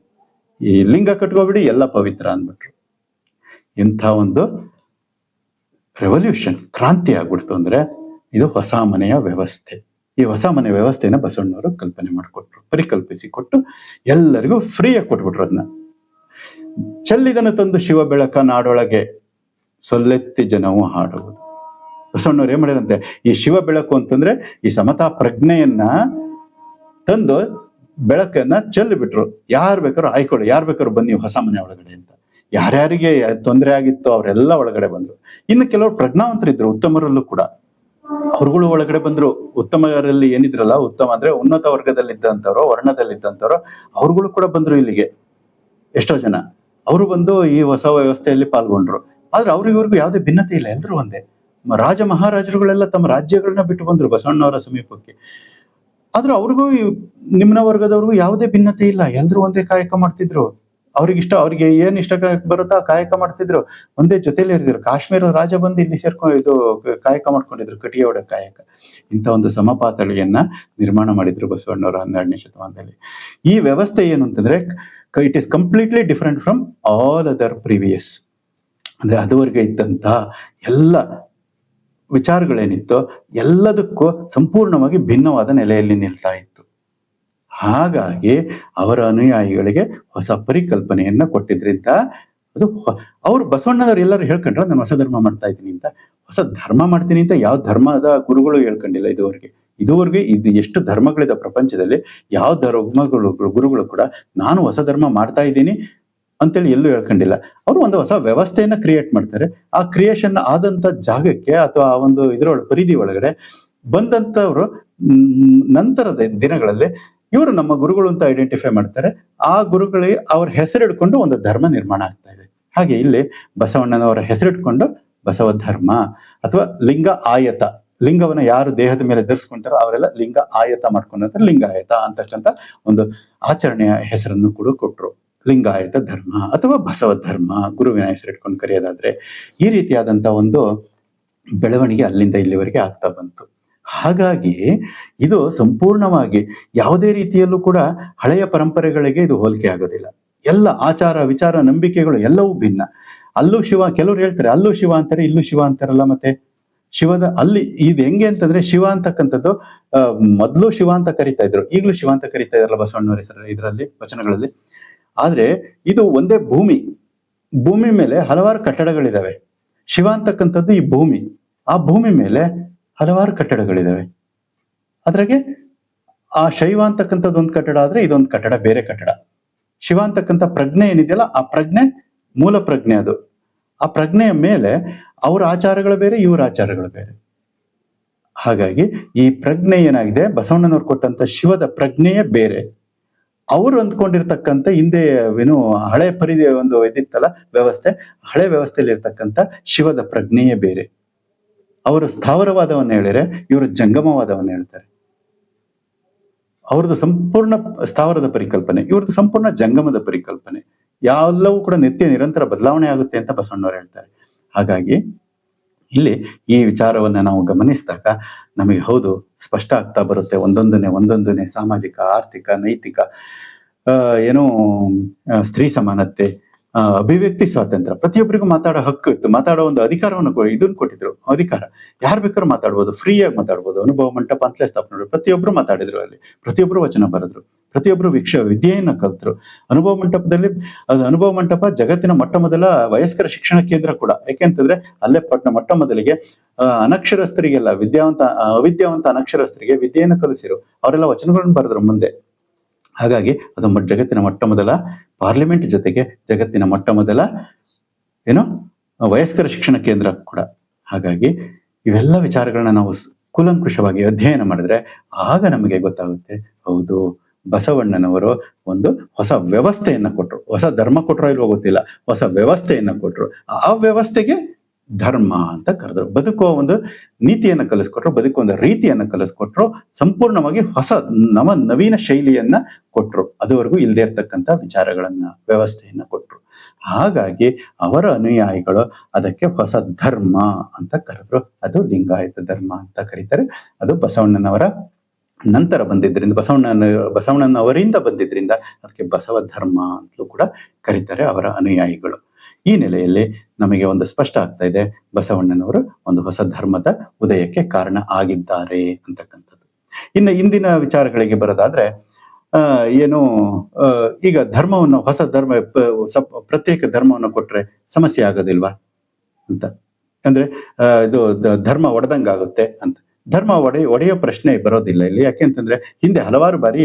ಈ ಲಿಂಗ ಕಟ್ಕೋಬಿಡಿ, ಎಲ್ಲ ಪವಿತ್ರ ಅಂದ್ಬಿಟ್ರು. ಇಂಥ ಒಂದು ರೆವಲ್ಯೂಷನ್ ಕ್ರಾಂತಿ ಆಗ್ಬಿಡ್ತು ಅಂದ್ರೆ ಇದು ಹೊಸ ಮನೆಯ ವ್ಯವಸ್ಥೆ. ಈ ಹೊಸ ಮನೆ ವ್ಯವಸ್ಥೆನ ಬಸವಣ್ಣವರು ಕಲ್ಪನೆ ಮಾಡಿಕೊಟ್ರು ಪರಿಕಲ್ಪಿಸಿ ಕೊಟ್ಟು ಎಲ್ಲರಿಗೂ ಫ್ರೀಯಾಗಿ ಕೊಟ್ಬಿಟ್ರು ಅದನ್ನ ಚೆಲ್ಲಿದನ ತಂದು ಶಿವ ಬೆಳಕ ನಾಡೊಳಗೆ ಸೊಲ್ಲೆತ್ತಿ ಜನವು ಹಾಡುವುದು. ಬಸವಣ್ಣವ್ರು ಏನ್ ಮಾಡಿದ್ರಂತೆ ಈ ಶಿವ ಬೆಳಕು ಅಂತಂದ್ರೆ ಈ ಸಮತಾ ಪ್ರಜ್ಞೆಯನ್ನ ತಂದು ಬೆಳಕನ್ನ ಚೆಲ್ಲಿಬಿಟ್ರು. ಯಾರು ಬೇಕಾದ್ರೂ ಆಯ್ಕೊಳ್ಳಿ ಯಾರು ಬೇಕಾದ್ರೂ ಬನ್ನಿ ಹೊಸ ಮನೆ ಒಳಗಡೆ ಅಂತ. ಯಾರ್ಯಾರಿಗೆ ತೊಂದರೆ ಆಗಿತ್ತು ಅವರೆಲ್ಲ ಒಳಗಡೆ ಬಂದ್ರು. ಇನ್ನು ಕೆಲವರು ಪ್ರಜ್ಞಾವಂತರಿದ್ರು, ಉತ್ತಮರಲ್ಲೂ ಕೂಡ. ಅವ್ರುಗಳು ಒಳಗಡೆ ಬಂದ್ರು, ಉತ್ತಮರಲ್ಲಿ ಏನಿದ್ರಲ್ಲ, ಉತ್ತಮ ಅಂದ್ರೆ ಉನ್ನತ ವರ್ಗದಲ್ಲಿದ್ದಂಥವ್ರು, ವರ್ಣದಲ್ಲಿದ್ದಂಥವ್ರು, ಅವ್ರುಗಳು ಕೂಡ ಬಂದ್ರು ಇಲ್ಲಿಗೆ. ಎಷ್ಟೋ ಜನ. ಅವರು ಬಂದು ಈ ಹೊಸ ವ್ಯವಸ್ಥೆಯಲ್ಲಿ ಪಾಲ್ಗೊಂಡ್ರು. ಆದ್ರೆ ಅವ್ರಿಗಿವ್ರಿಗೂ ಯಾವುದೇ ಭಿನ್ನತೆ ಇಲ್ಲ ಎಲ್ಲರೂ ಒಂದೇ. ರಾಜ ಮಹಾರಾಜರುಗಳೆಲ್ಲ ತಮ್ಮ ರಾಜ್ಯಗಳನ್ನ ಬಿಟ್ಟು ಬಂದ್ರು, ಬಸವಣ್ಣವರ ಸಮೀಪಕ್ಕೆ. ಆದ್ರೆ ಅವ್ರಿಗೂ ನಿಮ್ನ ವರ್ಗದವ್ರಿಗೂ ಯಾವುದೇ ಭಿನ್ನತೆ ಇಲ್ಲ ಎಲ್ಲರೂ ಒಂದೇ ಕಾಯಕ ಮಾಡ್ತಿದ್ರು. ಅವ್ರಿಗೆ ಇಷ್ಟ, ಅವ್ರಿಗೆ ಏನ್ ಇಷ್ಟ ಬರುತ್ತೋ ಆ ಕಾಯಕ ಮಾಡ್ತಿದ್ರು. ಒಂದೇ ಜೊತೆಲಿ ಇರ್ತಿದ್ರು ಕಾಶ್ಮೀರ ರಾಜ ಬಂದು ಇಲ್ಲಿ ಸೇರ್ಕೊಂಡು ಇದು ಕಾಯಕ ಮಾಡ್ಕೊಂಡಿದ್ರು ಕಟಿಯೋಡ ಕಾಯಕ. ಇಂಥ ಒಂದು ಸಮಪಾತಳಿಯನ್ನ ನಿರ್ಮಾಣ ಮಾಡಿದ್ರು ಬಸವಣ್ಣವರು ಹನ್ನೆರಡನೇ ಶತಮಾನದಲ್ಲಿ. ಈ ವ್ಯವಸ್ಥೆ ಏನು ಅಂತಂದ್ರೆ it is completely different from all other previous ಅಂದ್ರೆ ಅದುವರೆಗೆ ಇದ್ದಂತ ಎಲ್ಲ ವಿಚಾರಗಳೇನಿತ್ತು ಎಲ್ಲದಕ್ಕೂ ಸಂಪೂರ್ಣವಾಗಿ ಭಿನ್ನವಾದ ನೆಲೆಯಲ್ಲಿ ನಿಲ್ತಾ ಇತ್ತು. ಹಾಗಾಗಿ ಅವರ ಅನುಯಾಯಿಗಳಿಗೆ ಹೊಸ ಪರಿಕಲ್ಪನೆಯನ್ನ ಕೊಟ್ಟಿದ್ರಿಂದ ಅದು ಅವರು ಬಸವಣ್ಣನವ್ರು ಎಲ್ಲರೂ ಹೇಳ್ಕೊಂಡ್ರೆ, ನಾನು ಹೊಸ ಧರ್ಮ ಮಾಡ್ತಾ ಇದ್ದೀನಿ ಅಂತ. ಹೊಸ ಧರ್ಮ ಮಾಡ್ತೀನಿ ಅಂತ ಯಾವ ಧರ್ಮದ ಗುರುಗಳು ಹೇಳ್ಕೊಂಡಿಲ್ಲ ಇದುವರೆಗೆ. ಇದುವರೆಗೆ ಇದು ಎಷ್ಟು ಧರ್ಮಗಳಿದೆ ಪ್ರಪಂಚದಲ್ಲಿ, ಯಾವ ಧರ್ಮಗಳು, ಗುರುಗಳು ಕೂಡ ನಾನು ಹೊಸ ಧರ್ಮ ಮಾಡ್ತಾ ಇದ್ದೀನಿ ಅಂತೇಳಿ ಎಲ್ಲೂ ಹೇಳ್ಕೊಂಡಿಲ್ಲ. ಅವರು ಒಂದು ಹೊಸ ವ್ಯವಸ್ಥೆಯನ್ನ ಕ್ರಿಯೇಟ್ ಮಾಡ್ತಾರೆ. ಆ ಕ್ರಿಯೇಷನ್ ಆದಂತ ಜಾಗಕ್ಕೆ ಅಥವಾ ಆ ಒಂದು ಇದರೊಳ, ಪರಿಧಿ ಒಳಗಡೆ ಬಂದಂತವ್ರು ನಂತರದ ದಿನಗಳಲ್ಲಿ ಇವರು ನಮ್ಮ ಗುರುಗಳು ಅಂತ ಐಡೆಂಟಿಫೈ ಮಾಡ್ತಾರೆ. ಆ ಗುರುಗಳಿಗೆ ಅವ್ರ ಹೆಸರಿಡ್ಕೊಂಡು ಒಂದು ಧರ್ಮ ನಿರ್ಮಾಣ ಆಗ್ತಾ ಇದೆ. ಹಾಗೆ ಇಲ್ಲಿ ಬಸವಣ್ಣನವರ ಹೆಸರಿಟ್ಕೊಂಡು ಬಸವ ಧರ್ಮ ಅಥವಾ ಲಿಂಗ ಆಯತ. ಲಿಂಗವನ್ನ ಯಾರು ದೇಹದ ಮೇಲೆ ಧರಿಸ್ಕೊಂತಾರೋ ಅವರೆಲ್ಲ ಲಿಂಗ ಆಯತ ಮಾಡ್ಕೊಂಡ್ರೆ ಲಿಂಗಾಯತ ಅಂತಕ್ಕಂಥ ಒಂದು ಆಚರಣೆಯ ಹೆಸರನ್ನು ಕೂಡ ಕೊಟ್ಟರು ಲಿಂಗಾಯತ ಧರ್ಮ ಅಥವಾ ಬಸವ ಧರ್ಮ ಗುರುವಿನ ಹೆಸರಿಟ್ಕೊಂಡು ಕರೆಯೋದಾದ್ರೆ ಈ ರೀತಿಯಾದಂಥ ಒಂದು ಬೆಳವಣಿಗೆ ಅಲ್ಲಿಂದ ಇಲ್ಲಿವರೆಗೆ ಆಗ್ತಾ ಬಂತು. ಹಾಗಾಗಿ ಇದು ಸಂಪೂರ್ಣವಾಗಿ ಯಾವುದೇ ರೀತಿಯಲ್ಲೂ ಕೂಡ ಹಳೆಯ ಪರಂಪರೆಗಳಿಗೆ ಇದು ಹೋಲಿಕೆ ಆಗೋದಿಲ್ಲ. ಎಲ್ಲ ಆಚಾರ, ವಿಚಾರ, ನಂಬಿಕೆಗಳು ಎಲ್ಲವೂ ಭಿನ್ನ. ಅಲ್ಲೂ ಶಿವ, ಕೆಲವ್ರು ಹೇಳ್ತಾರೆ, ಅಲ್ಲೂ ಶಿವ ಅಂತಾರೆ, ಇಲ್ಲೂ ಶಿವ ಅಂತಾರಲ್ಲ ಮತ್ತೆ? ಶಿವದ ಅಲ್ಲಿ ಇದು ಹೆಂಗೆ ಅಂತಂದ್ರೆ ಶಿವ ಅಂತಕ್ಕಂಥದ್ದು ಮೊದಲು ಶಿವ ಅಂತ ಕರಿತಾ ಇದ್ರು. ಈಗಲೂ ಶಿವ ಅಂತ ಕರಿತಾ ಇದ್ರಲ್ಲ ಬಸವಣ್ಣವರ ಹೆಸರು, ಇದರಲ್ಲಿ, ವಚನಗಳಲ್ಲಿ. ಆದ್ರೆ ಇದು ಒಂದೇ ಭೂಮಿ. ಭೂಮಿ ಮೇಲೆ ಹಲವಾರು ಕಟ್ಟಡಗಳಿದಾವೆ. ಶಿವ ಅಂತಕ್ಕಂಥದ್ದು ಈ ಭೂಮಿ. ಆ ಭೂಮಿ ಮೇಲೆ ಹಲವಾರು ಕಟ್ಟಡಗಳಿದ್ದಾವೆ ಅದ್ರಾಗೆ ಆ ಶೈವ ಅಂತಕ್ಕಂಥದ್ದು ಒಂದು ಕಟ್ಟಡ ಆದ್ರೆ ಇದೊಂದು ಕಟ್ಟಡ, ಬೇರೆ ಕಟ್ಟಡ. ಶಿವ ಅಂತಕ್ಕಂಥ ಪ್ರಜ್ಞೆ ಏನಿದೆಯಲ್ಲ, ಆ ಪ್ರಜ್ಞೆ ಮೂಲ ಪ್ರಜ್ಞೆ ಅದು. ಆ ಪ್ರಜ್ಞೆಯ ಮೇಲೆ ಅವ್ರ ಆಚಾರಗಳು ಬೇರೆ, ಇವರ ಆಚಾರಗಳು ಬೇರೆ. ಹಾಗಾಗಿ ಈ ಪ್ರಜ್ಞೆ ಏನಾಗಿದೆ, ಬಸವಣ್ಣನವ್ರು ಕೊಟ್ಟಂತ ಶಿವದ ಪ್ರಜ್ಞೆಯೇ ಬೇರೆ. ಅವರು ಅಂದ್ಕೊಂಡಿರ್ತಕ್ಕಂಥ ಹಿಂದೆ ಏನು ಹಳೆ ಪರಿಧಿ ಒಂದು ಇದಿತ್ತಲ್ಲ ವ್ಯವಸ್ಥೆ, ಹಳೆ ವ್ಯವಸ್ಥೆಯಲ್ಲಿ ಇರ್ತಕ್ಕಂಥ ಶಿವದ ಪ್ರಜ್ಞೆಯೇ ಬೇರೆ. ಅವರು ಸ್ಥಾವರವಾದವನ್ನು ಹೇಳಿದರೆ ಇವರು ಜಂಗಮವಾದವನ್ನು ಹೇಳ್ತಾರೆ. ಅವ್ರದ್ದು ಸಂಪೂರ್ಣ ಸ್ಥಾವರದ ಪರಿಕಲ್ಪನೆ, ಇವ್ರದ್ದು ಸಂಪೂರ್ಣ ಜಂಗಮದ ಪರಿಕಲ್ಪನೆ. ಎಲ್ಲವೂ ಕೂಡ ನಿತ್ಯ ನಿರಂತರ ಬದಲಾವಣೆ ಆಗುತ್ತೆ ಅಂತ ಬಸವಣ್ಣವ್ರು ಹೇಳ್ತಾರೆ. ಹಾಗಾಗಿ ಇಲ್ಲಿ ಈ ವಿಚಾರವನ್ನ ನಾವು ಗಮನಿಸಿದಾಗ ನಮಗೆ ಹೌದು, ಸ್ಪಷ್ಟ ಆಗ್ತಾ ಬರುತ್ತೆ ಒಂದೊಂದನೇ ಒಂದೊಂದನೇ ಸಾಮಾಜಿಕ, ಆರ್ಥಿಕ, ನೈತಿಕ ಏನು ಸ್ತ್ರೀ ಸಮಾನತೆ ಅಭಿವ್ಯಕ್ತಿ ಸ್ವಾತಂತ್ರ್ಯ. ಪ್ರತಿಯೊಬ್ಬರಿಗೂ ಮಾತಾಡೋ ಹಕ್ಕು ಇತ್ತು. ಮಾತಾಡೋ ಒಂದು ಅಧಿಕಾರವನ್ನು ಇದನ್ನು ಕೊಟ್ಟಿದ್ರು. ಅಧಿಕಾರ. ಯಾರು ಬೇಕಾದ್ರೂ ಮಾತಾಡ್ಬೋದು. ಫ್ರೀಯಾಗಿ ಮಾತಾಡ್ಬೋದು. ಅನುಭವ ಮಂಟಪ ಅಂತಲೇ ಸ್ಥಾಪನೆ ಪ್ರತಿಯೊಬ್ಬರು ಮಾತಾಡಿದ್ರು ಅಲ್ಲಿ. ಪ್ರತಿಯೊಬ್ಬರು ವಚನ ಬರೆದ್ರು. ಪ್ರತಿಯೊಬ್ಬರು ವಿಕ್ಷ, ವಿದ್ಯೆಯನ್ನು ಕಲ್ತರು. ಅನುಭವ ಮಂಟಪದಲ್ಲಿ, ಅದು ಅನುಭವ ಮಂಟಪ ಜಗತ್ತಿನ ಮೊಟ್ಟ ಮೊದಲ ವಯಸ್ಕರ ಶಿಕ್ಷಣ ಕೇಂದ್ರ ಕೂಡ. ಯಾಕೆಂತಂದ್ರೆ ಅಲ್ಲೇ ಪಟ್ಟಣ ಮೊಟ್ಟ ಮೊದಲಿಗೆ ಅನಕ್ಷರಸ್ಥರಿಗೆಲ್ಲ, ವಿದ್ಯಾವಂತ ಅವಿದ್ಯಾವಂತ ಅನಕ್ಷರಸ್ಥರಿಗೆ ವಿದ್ಯೆಯನ್ನು ಕಲಿಸಿರು. ಅವರೆಲ್ಲ ವಚನಗಳನ್ನು ಬರೆದ್ರು ಮುಂದೆ. ಹಾಗಾಗಿ ಅದು ಜಗತ್ತಿನ ಮೊಟ್ಟ ಮೊದಲ ಪಾರ್ಲಿಮೆಂಟ್ ಜೊತೆಗೆ ಜಗತ್ತಿನ ಮೊಟ್ಟ ಮೊದಲ ಏನು, ವಯಸ್ಕರ ಶಿಕ್ಷಣ ಕೇಂದ್ರ ಕೂಡ. ಹಾಗಾಗಿ ಇವೆಲ್ಲ ವಿಚಾರಗಳನ್ನ ನಾವು ಕೂಲಂಕುಷವಾಗಿ ಅಧ್ಯಯನ ಮಾಡಿದ್ರೆ ಆಗ ನಮಗೆ ಗೊತ್ತಾಗುತ್ತೆ, ಹೌದು, ಬಸವಣ್ಣನವರು ಒಂದು ಹೊಸ ವ್ಯವಸ್ಥೆಯನ್ನು ಕೊಟ್ಟರು ಹೊಸ ಧರ್ಮ ಕೊಟ್ಟರೋ ಇಲ್ವೋ ಗೊತ್ತಿಲ್ಲ. ಹೊಸ ವ್ಯವಸ್ಥೆಯನ್ನು ಕೊಟ್ಟರು ಆ ವ್ಯವಸ್ಥೆಗೆ ಧರ್ಮ ಅಂತ ಕರೆದ್ರು. ಬದುಕುವ ಒಂದು ನೀತಿಯನ್ನ ಕಲಿಸ್ಕೊಟ್ರು, ಬದುಕುವ ಒಂದು ರೀತಿಯನ್ನ ಕಲಿಸ್ಕೊಟ್ರು, ಸಂಪೂರ್ಣವಾಗಿ ಹೊಸ ನವ ನವೀನ ಶೈಲಿಯನ್ನ ಕೊಟ್ರು. ಅದುವರೆಗೂ ಇಲ್ಲದೆ ಇರ್ತಕ್ಕಂಥ ವಿಚಾರಗಳನ್ನ, ವ್ಯವಸ್ಥೆಯನ್ನ ಕೊಟ್ರು. ಹಾಗಾಗಿ ಅವರ ಅನುಯಾಯಿಗಳು ಅದಕ್ಕೆ ಹೊಸ ಧರ್ಮ ಅಂತ ಕರೆದ್ರು. ಅದು ಲಿಂಗಾಯತ ಧರ್ಮ ಅಂತ ಕರೀತಾರೆ. ಅದು ಬಸವಣ್ಣನವರ ನಂತರ ಬಂದಿದ್ದರಿಂದ ಬಸವಣ್ಣನ, ಬಸವಣ್ಣನವರಿಂದ ಬಂದಿದ್ದರಿಂದ ಅದಕ್ಕೆ ಬಸವ ಧರ್ಮ ಅಂತಲೂ ಕೂಡ ಕರೀತಾರೆ ಅವರ ಅನುಯಾಯಿಗಳು. ಈ ನೆಲೆಯಲ್ಲಿ ನಮಗೆ ಒಂದು ಸ್ಪಷ್ಟ ಆಗ್ತಾ ಇದೆ. ಬಸವಣ್ಣನವರು ಒಂದು ಹೊಸ ಧರ್ಮದ ಉದಯಕ್ಕೆ ಕಾರಣ ಆಗಿದ್ದಾರೆ ಅಂತಕ್ಕಂಥದ್ದು. ಇನ್ನು ಇಂದಿನ ವಿಚಾರಗಳಿಗೆ ಬರೋದಾದ್ರೆ ಏನು ಈಗ ಧರ್ಮವನ್ನು, ಹೊಸ ಧರ್ಮ ಪ್ರತ್ಯೇಕ ಧರ್ಮವನ್ನು ಕೊಟ್ರೆ ಸಮಸ್ಯೆ ಆಗೋದಿಲ್ವಾ ಅಂತ? ಅಂದ್ರೆ ಇದು ಧರ್ಮ ಒಡೆದಂಗಾಗುತ್ತೆ ಅಂತ. ಧರ್ಮ ಒಡೆ, ಒಡೆಯೋ ಪ್ರಶ್ನೆ ಬರೋದಿಲ್ಲ ಇಲ್ಲಿ. ಯಾಕೆಂತಂದ್ರೆ ಹಿಂದೆ ಹಲವಾರು ಬಾರಿ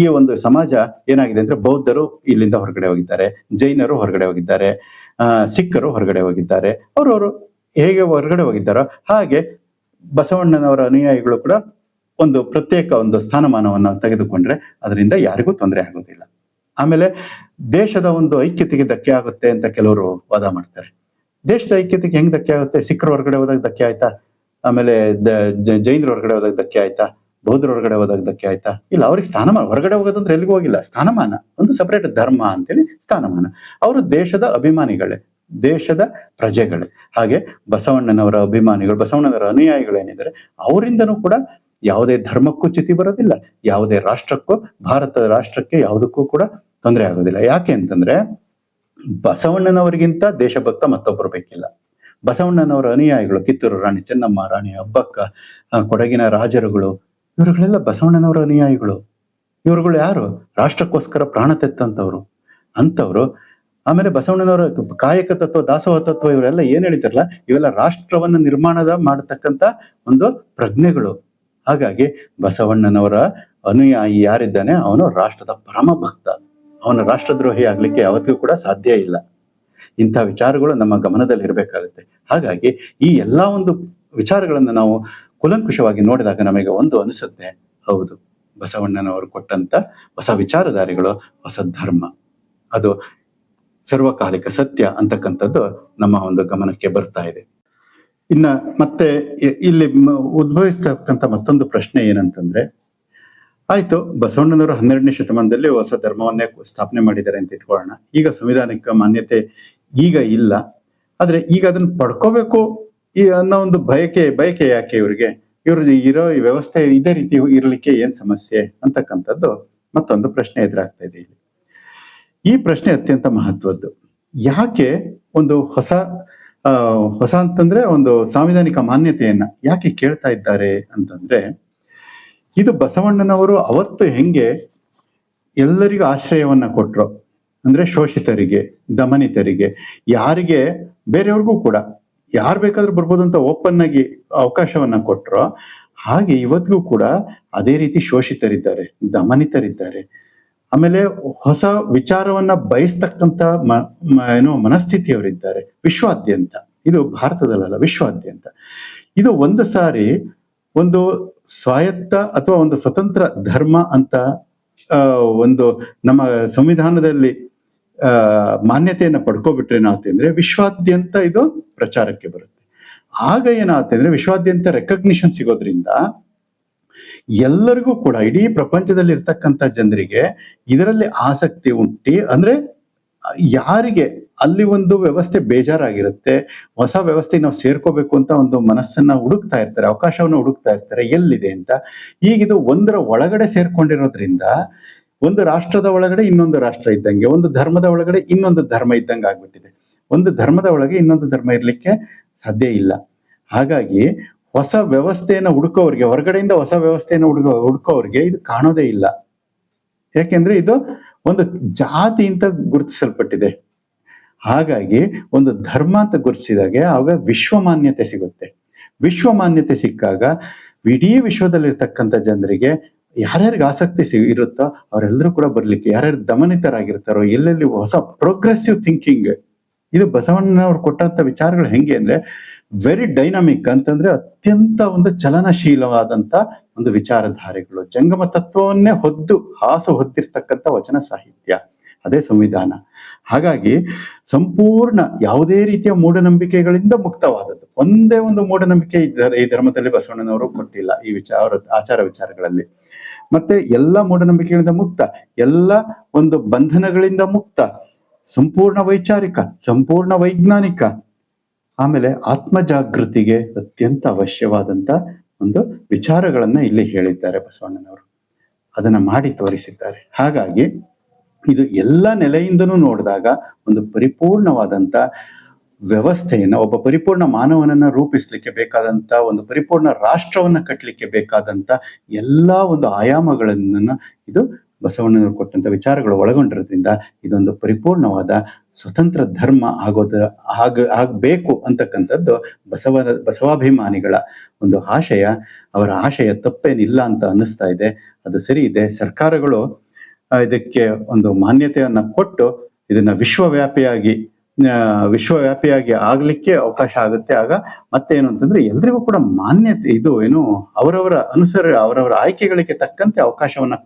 ಈ ಒಂದು ಸಮಾಜ ಏನಾಗಿದೆ ಅಂದ್ರೆ, ಬೌದ್ಧರು ಇಲ್ಲಿಂದ ಹೊರಗಡೆ ಹೋಗಿದ್ದಾರೆ, ಜೈನರು ಹೊರಗಡೆ ಹೋಗಿದ್ದಾರೆ ಸಿಖ್ಖರು ಹೊರಗಡೆ ಹೋಗಿದ್ದಾರೆ. ಅವರವರು ಹೇಗೆ ಹೊರಗಡೆ ಹೋಗಿದ್ದಾರೋ ಹಾಗೆ ಬಸವಣ್ಣನವರ ಅನುಯಾಯಿಗಳು ಕೂಡ ಒಂದು ಪ್ರತ್ಯೇಕ ಒಂದು ಸ್ಥಾನಮಾನವನ್ನು ತೆಗೆದುಕೊಂಡ್ರೆ ಅದರಿಂದ ಯಾರಿಗೂ ತೊಂದರೆ ಆಗೋದಿಲ್ಲ. ಆಮೇಲೆ ದೇಶದ ಒಂದು ಐಕ್ಯತೆಗೆ ಧಕ್ಕೆ ಆಗುತ್ತೆ ಅಂತ ಕೆಲವರು ವಾದ ಮಾಡ್ತಾರೆ. ದೇಶದ ಐಕ್ಯತೆಗೆ ಹೆಂಗ್ ಧಕ್ಕೆ ಆಗುತ್ತೆ? ಸಿಕ್ಕರು ಹೊರಗಡೆ ಹೋದಾಗ ಧಕ್ಕೆ ಆಯ್ತಾ? ಆಮೇಲೆ ಜೈನರು ಹೊರಗಡೆ ಹೋದಾಗ ಧಕ್ಕೆ ಆಯ್ತಾ? ಬೌದ್ಧರು ಹೊರಗಡೆ ಹೋದಾಗ ಧಕ್ಕೆ ಆಯ್ತಾ? ಇಲ್ಲ, ಅವ್ರಿಗೆ ಸ್ಥಾನಮಾನ, ಹೊರಗಡೆ ಹೋಗೋದಂದ್ರೆ ಎಲ್ಲಿಗೂ ಹೋಗಿಲ್ಲ. ಸ್ಥಾನಮಾನ, ಒಂದು ಸಪರೇಟ್ ಧರ್ಮ ಅಂತೇಳಿ ಸ್ಥಾನಮಾನ. ಅವರು ದೇಶದ ಅಭಿಮಾನಿಗಳೇ, ದೇಶದ ಪ್ರಜೆಗಳೇ. ಹಾಗೆ ಬಸವಣ್ಣನವರ ಅಭಿಮಾನಿಗಳು, ಬಸವಣ್ಣನವರ ಅನುಯಾಯಿಗಳು ಏನಿದ್ದಾರೆ ಅವರಿಂದನೂ ಕೂಡ ಯಾವುದೇ ಧರ್ಮಕ್ಕೂ ಚ್ಯುತಿ ಬರೋದಿಲ್ಲ, ಯಾವುದೇ ರಾಷ್ಟ್ರಕ್ಕೂ, ಭಾರತದ ರಾಷ್ಟ್ರಕ್ಕೆ ಯಾವುದಕ್ಕೂ ಕೂಡ ತೊಂದರೆ ಆಗೋದಿಲ್ಲ. ಯಾಕೆ ಅಂತಂದ್ರೆ, ಬಸವಣ್ಣನವರಿಗಿಂತ ದೇಶಭಕ್ತ ಮತ್ತೊಬ್ಬರು ಬೇಕಿಲ್ಲ. ಬಸವಣ್ಣನವರ ಅನುಯಾಯಿಗಳು ಕಿತ್ತೂರು ರಾಣಿ ಚೆನ್ನಮ್ಮ, ರಾಣಿ ಅಬ್ಬಕ್ಕ ಕೊಡಗಿನ ರಾಜರುಗಳು ಇವರುಗಳೆಲ್ಲ ಬಸವಣ್ಣನವರ ಅನುಯಾಯಿಗಳು. ಇವರುಗಳು ಯಾರು? ರಾಷ್ಟ್ರಕ್ಕೋಸ್ಕರ ಪ್ರಾಣ ತೆತ್ತಂತವ್ರು. ಅಂಥವ್ರು. ಆಮೇಲೆ ಬಸವಣ್ಣನವರ ಕಾಯಕ ತತ್ವ ದಾಸೋಹ ತತ್ವ ಇವರೆಲ್ಲ ಏನ್ ಹೇಳಿದಾರಲ್ಲ? ಇವೆಲ್ಲ ರಾಷ್ಟ್ರವನ್ನ ನಿರ್ಮಾಣದ ಮಾಡತಕ್ಕಂತ ಒಂದು ಪ್ರಜ್ಞೆಗಳು. ಹಾಗಾಗಿ ಬಸವಣ್ಣನವರ ಅನುಯಾಯಿ ಯಾರಿದ್ದಾನೆ? ಅವನು ರಾಷ್ಟ್ರದ ಪರಮ ಭಕ್ತ. ಅವನ ರಾಷ್ಟ್ರದ್ರೋಹಿ ಆಗ್ಲಿಕ್ಕೆ ಯಾವತ್ತಿಗೂ ಕೂಡ ಸಾಧ್ಯ ಇಲ್ಲ. ಇಂಥ ವಿಚಾರಗಳು ನಮ್ಮ ಗಮನದಲ್ಲಿ ಇರಬೇಕಾಗುತ್ತೆ ಹಾಗಾಗಿ ಈ ಎಲ್ಲಾ ಒಂದು ವಿಚಾರಗಳನ್ನು ನಾವು ಕುಲಂಕುಷವಾಗಿ ನೋಡಿದಾಗ ನಮಗೆ ಒಂದು ಅನಿಸುತ್ತೆ. ಹೌದು, ಬಸವಣ್ಣನವರು ಕೊಟ್ಟಂತ ಹೊಸ ವಿಚಾರಧಾರೆಗಳು, ಹೊಸ ಧರ್ಮ. ಅದು ಸರ್ವಕಾಲಿಕ ಸತ್ಯ ಅಂತಕ್ಕಂಥದ್ದು ನಮ್ಮ ಒಂದು ಗಮನಕ್ಕೆ ಬರ್ತಾ ಇದೆ. ಇನ್ನ ಮತ್ತೆ ಇಲ್ಲಿ ಉದ್ಭವಿಸ್ತಕ್ಕಂಥ ಮತ್ತೊಂದು ಪ್ರಶ್ನೆ ಏನಂತಂದ್ರೆ, ಆಯ್ತು, ಬಸವಣ್ಣನವರು ಹನ್ನೆರಡನೇ ಶತಮಾನದಲ್ಲಿ ಹೊಸ ಧರ್ಮವನ್ನೇ ಸ್ಥಾಪನೆ ಮಾಡಿದ್ದಾರೆ ಅಂತ ಇಟ್ಕೊಳ್ಳೋಣ. ಈಗ ಸಂವಿಧಾನಿಕ ಮಾನ್ಯತೆ ಈಗ ಇಲ್ಲ. ಆದ್ರೆ ಈಗ ಅದನ್ನ ಪಡ್ಕೋಬೇಕು ಈ ಅನ್ನೋ ಒಂದು ಬಯಕೆ ಬಯಕೆ ಯಾಕೆ ಇವ್ರಿಗೆ? ಇವರು ಇರೋ ಈ ವ್ಯವಸ್ಥೆ ಇದೇ ರೀತಿ ಇರಲಿಕ್ಕೆ ಏನ್ ಸಮಸ್ಯೆ ಅಂತಕ್ಕಂಥದ್ದು ಮತ್ತೊಂದು ಪ್ರಶ್ನೆ ಎದುರಾಗ್ತಾ ಇದೆ ಇಲ್ಲಿ. ಈ ಪ್ರಶ್ನೆ ಅತ್ಯಂತ ಮಹತ್ವದ್ದು. ಯಾಕೆ ಒಂದು ಹೊಸ ಹೊಸ ಅಂತಂದ್ರೆ ಒಂದು ಸಾಂವಿಧಾನಿಕ ಮಾನ್ಯತೆಯನ್ನ ಯಾಕೆ ಕೇಳ್ತಾ ಇದ್ದಾರೆ ಅಂತಂದ್ರೆ, ಇದು ಬಸವಣ್ಣನವರು ಅವತ್ತು ಹೆಂಗೆ ಎಲ್ಲರಿಗೂ ಆಶ್ರಯವನ್ನ ಕೊಟ್ರು. ಅಂದ್ರೆ ಶೋಷಿತರಿಗೆ, ದಮನಿತರಿಗೆ, ಯಾರಿಗೆ? ಬೇರೆಯವ್ರಿಗೂ ಕೂಡ. ಯಾರು ಬೇಕಾದ್ರೂ ಬರ್ಬೋದು ಅಂತ ಓಪನ್ ಆಗಿ ಅವಕಾಶವನ್ನ ಕೊಟ್ರು. ಹಾಗೆ ಇವತ್ತಿಗೂ ಕೂಡ ಅದೇ ರೀತಿ ಶೋಷಿತರಿದ್ದಾರೆ, ದಮನಿತರಿದ್ದಾರೆ. ಆಮೇಲೆ ಹೊಸ ವಿಚಾರವನ್ನ ಮ- ಏನು ಮನಸ್ಥಿತಿಯವರಿದ್ದಾರೆ. ವಿಶ್ವಾದ್ಯಂತ. ಇದು ಭಾರತದಲ್ಲಲ್ಲ, ವಿಶ್ವಾದ್ಯಂತ. ಇದು ಒಂದು ಸಾರಿ ಒಂದು ಸ್ವಾಯತ್ತ ಅಥವಾ ಒಂದು ಸ್ವತಂತ್ರ ಧರ್ಮ ಅಂತ ಒಂದು ನಮ್ಮ ಸಂವಿಧಾನದಲ್ಲಿ ಮಾನ್ಯತೆಯನ್ನ ಪಡ್ಕೊಬಿಟ್ರೆ ಏನಾಗುತ್ತೆ ಅಂದ್ರೆ ವಿಶ್ವಾದ್ಯಂತ ಇದು ಪ್ರಚಾರಕ್ಕೆ ಬರುತ್ತೆ. ಆಗ ಏನಾಗುತ್ತೆ ಅಂದ್ರೆ ವಿಶ್ವಾದ್ಯಂತ ರೆಕಗ್ನಿಷನ್ ಸಿಗೋದ್ರಿಂದ ಎಲ್ಲರಿಗೂ ಕೂಡ, ಇಡೀ ಪ್ರಪಂಚದಲ್ಲಿ ಇರ್ತಕ್ಕಂಥ ಜನರಿಗೆ ಇದರಲ್ಲಿ ಆಸಕ್ತಿ ಉಂಟಿ. ಅಂದ್ರೆ ಯಾರಿಗೆ, ಅಲ್ಲಿ ಒಂದು ವ್ಯವಸ್ಥೆ ಬೇಜಾರಾಗಿರುತ್ತೆ, ಹೊಸ ವ್ಯವಸ್ಥೆ ನಾವು ಸೇರ್ಕೋಬೇಕು ಅಂತ ಒಂದು ಮನಸ್ಸನ್ನ ಹುಡುಕ್ತಾ ಇರ್ತಾರೆ, ಅವಕಾಶವನ್ನು ಹುಡುಕ್ತಾ ಇರ್ತಾರೆ, ಎಲ್ಲಿದೆ ಅಂತ. ಈಗ ಇದು ಒಂದರ ಒಳಗಡೆ ಸೇರ್ಕೊಂಡಿರೋದ್ರಿಂದ ಒಂದು ರಾಷ್ಟ್ರದ ಒಳಗಡೆ ಇನ್ನೊಂದು ರಾಷ್ಟ್ರ ಇದ್ದಂಗೆ, ಒಂದು ಧರ್ಮದ ಒಳಗಡೆ ಇನ್ನೊಂದು ಧರ್ಮ ಇದ್ದಂಗೆ ಆಗ್ಬಿಟ್ಟಿದೆ. ಒಂದು ಧರ್ಮದ ಒಳಗೆ ಇನ್ನೊಂದು ಧರ್ಮ ಇರ್ಲಿಕ್ಕೆ ಸಾಧ್ಯ ಇಲ್ಲ. ಹಾಗಾಗಿ ಹೊಸ ವ್ಯವಸ್ಥೆಯನ್ನು ಹುಡುಕೋರಿಗೆ ಹೊರಗಡೆಯಿಂದ ಹೊಸ ವ್ಯವಸ್ಥೆಯನ್ನು ಹುಡುಕೋ ಹುಡುಕೋರಿಗೆ ಇದು ಕಾಣೋದೇ ಇಲ್ಲ. ಯಾಕೆಂದ್ರೆ ಇದು ಒಂದು ಜಾತಿ ಅಂತ ಗುರುತಿಸಲ್ಪಟ್ಟಿದೆ. ಹಾಗಾಗಿ ಒಂದು ಧರ್ಮ ಅಂತ ಗುರುತಿಸಿದಾಗೆ ಆವಾಗ ವಿಶ್ವ ಮಾನ್ಯತೆ ಸಿಗುತ್ತೆ. ವಿಶ್ವ ಮಾನ್ಯತೆ ಸಿಕ್ಕಾಗ, ಇಡೀ ವಿಶ್ವದಲ್ಲಿರ್ತಕ್ಕಂಥ ಜನರಿಗೆ ಯಾರ್ಯಾರಿಗೆ ಆಸಕ್ತಿ ಸಿ ಇರುತ್ತೋ ಅವರೆಲ್ಲರೂ ಕೂಡ ಬರ್ಲಿಕ್ಕೆ, ಯಾರ್ಯಾರು ದಮನಿತರಾಗಿರ್ತಾರೋ, ಎಲ್ಲೆಲ್ಲಿ ಹೊಸ ಪ್ರೋಗ್ರೆಸಿವ್ ಥಿಂಕಿಂಗ್ ಇದು ಬಸವಣ್ಣನವ್ರು ಕೊಟ್ಟಂತ ವಿಚಾರಗಳು ಹೆಂಗೆ ಅಂದ್ರೆ ವೆರಿ ಡೈನಾಮಿಕ್ ಅಂತಂದ್ರೆ ಅತ್ಯಂತ ಒಂದು ಚಲನಶೀಲವಾದಂತ ಒಂದು ವಿಚಾರಧಾರೆಗಳು. ಜಂಗಮ ತತ್ವವನ್ನೇ ಹೊದ್ದು ಹಾಸು ಹೊತ್ತಿರ್ತಕ್ಕಂಥ ವಚನ ಸಾಹಿತ್ಯ. ಅದೇ ಸಂವಿಧಾನ. ಹಾಗಾಗಿ ಸಂಪೂರ್ಣ ಯಾವುದೇ ರೀತಿಯ ಮೂಢನಂಬಿಕೆಗಳಿಂದ ಮುಕ್ತವಾದದ್ದು. ಒಂದೇ ಒಂದು ಮೂಢನಂಬಿಕೆ ಈ ಧರ್- ಈ ಧರ್ಮದಲ್ಲಿ ಬಸವಣ್ಣನವರು ಕೊಟ್ಟಿಲ್ಲ ಈ ವಿಚಾರ, ಆಚಾರ ವಿಚಾರಗಳಲ್ಲಿ. ಮತ್ತೆ ಎಲ್ಲ ಮೂಢನಂಬಿಕೆಗಳಿಂದ ಮುಕ್ತ, ಎಲ್ಲ ಒಂದು ಬಂಧನಗಳಿಂದ ಮುಕ್ತ, ಸಂಪೂರ್ಣ ವೈಚಾರಿಕ, ಸಂಪೂರ್ಣ ವೈಜ್ಞಾನಿಕ, ಆಮೇಲೆ ಆತ್ಮ ಜಾಗೃತಿಗೆ ಅತ್ಯಂತ ಅವಶ್ಯವಾದಂತ ಒಂದು ವಿಚಾರಗಳನ್ನ ಇಲ್ಲಿ ಹೇಳಿದ್ದಾರೆ ಬಸವಣ್ಣನವರು. ಅದನ್ನ ಮಾಡಿ ತೋರಿಸಿದ್ದಾರೆ. ಹಾಗಾಗಿ ಇದು ಎಲ್ಲ ನೆಲೆಯಿಂದನೂ ನೋಡಿದಾಗ ಒಂದು ಪರಿಪೂರ್ಣವಾದಂತ ವ್ಯವಸ್ಥೆಯನ್ನ, ಒಬ್ಬ ಪರಿಪೂರ್ಣ ಮಾನವನನ್ನ ರೂಪಿಸ್ಲಿಕ್ಕೆ ಬೇಕಾದಂತ, ಒಂದು ಪರಿಪೂರ್ಣ ರಾಷ್ಟ್ರವನ್ನ ಕಟ್ಟಲಿಕ್ಕೆ ಬೇಕಾದಂತ ಎಲ್ಲಾ ಒಂದು ಆಯಾಮಗಳನ್ನ ಇದು ಬಸವಣ್ಣನವರು ಕೊಟ್ಟಂತ ವಿಚಾರಗಳು ಒಳಗೊಂಡಿರೋದ್ರಿಂದ ಇದೊಂದು ಪರಿಪೂರ್ಣವಾದ ಸ್ವತಂತ್ರ ಧರ್ಮ ಆಗೋದ, ಆಗ, ಆಗಬೇಕು ಅಂತಕ್ಕಂಥದ್ದು ಬಸವ, ಬಸವಾಭಿಮಾನಿಗಳ ಒಂದು ಆಶಯ. ಅವರ ಆಶಯ ತಪ್ಪೇನಿಲ್ಲ ಅಂತ ಅನ್ನಿಸ್ತಾ ಇದೆ. ಅದು ಸರಿ ಇದೆ. ಸರ್ಕಾರಗಳು ಇದಕ್ಕೆ ಒಂದು ಮಾನ್ಯತೆಯನ್ನ ಕೊಟ್ಟು ಇದನ್ನ ವಿಶ್ವವ್ಯಾಪಿಯಾಗಿ ವಿಶ್ವವ್ಯಾಪಿಯಾಗಿ ಆಗ್ಲಿಕ್ಕೆ ಅವಕಾಶ ಆಗುತ್ತೆ. ಆಗ ಮತ್ತೆ ಏನು ಅಂತಂದ್ರೆ ಎಲ್ರಿಗೂ ಕೂಡ ಮಾನ್ಯತೆ, ಇದು ಏನು ಅವರವರ ಅನುಸರ, ಅವರವರ ಆಯ್ಕೆಗಳಿಗೆ ತಕ್ಕಂತೆ ಅವಕಾಶವನ್ನ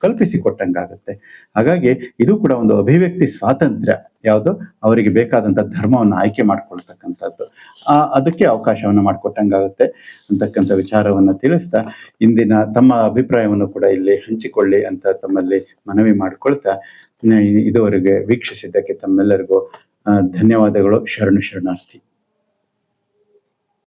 ಕಲ್ಪಿಸಿ ಕೊಟ್ಟಂಗಾಗುತ್ತೆ ಹಾಗಾಗಿ ಇದು ಕೂಡ ಒಂದು ಅಭಿವ್ಯಕ್ತಿ ಸ್ವಾತಂತ್ರ್ಯ. ಯಾವುದು? ಅವರಿಗೆ ಬೇಕಾದಂತ ಧರ್ಮವನ್ನು ಆಯ್ಕೆ ಮಾಡ್ಕೊಳ್ತಕ್ಕಂಥದ್ದು. ಆ, ಅದಕ್ಕೆ ಅವಕಾಶವನ್ನ ಮಾಡಿಕೊಟ್ಟಂಗಾಗುತ್ತೆ ಅಂತಕ್ಕಂಥ ವಿಚಾರವನ್ನ ತಿಳಿಸ್ತಾ, ಇಂದಿನ ತಮ್ಮ ಅಭಿಪ್ರಾಯವನ್ನು ಕೂಡ ಇಲ್ಲಿ ಹಂಚಿಕೊಳ್ಳಿ ಅಂತ ತಮ್ಮಲ್ಲಿ ಮನವಿ ಮಾಡಿಕೊಳ್ತಾ ಇದುವರೆಗೆ ವೀಕ್ಷಿಸಿದ್ದಕ್ಕೆ ತಮ್ಮೆಲ್ಲರಿಗೂ ಧನ್ಯವಾದಗಳು. ಶರಣು ಶರಣಾರ್ಥಿ.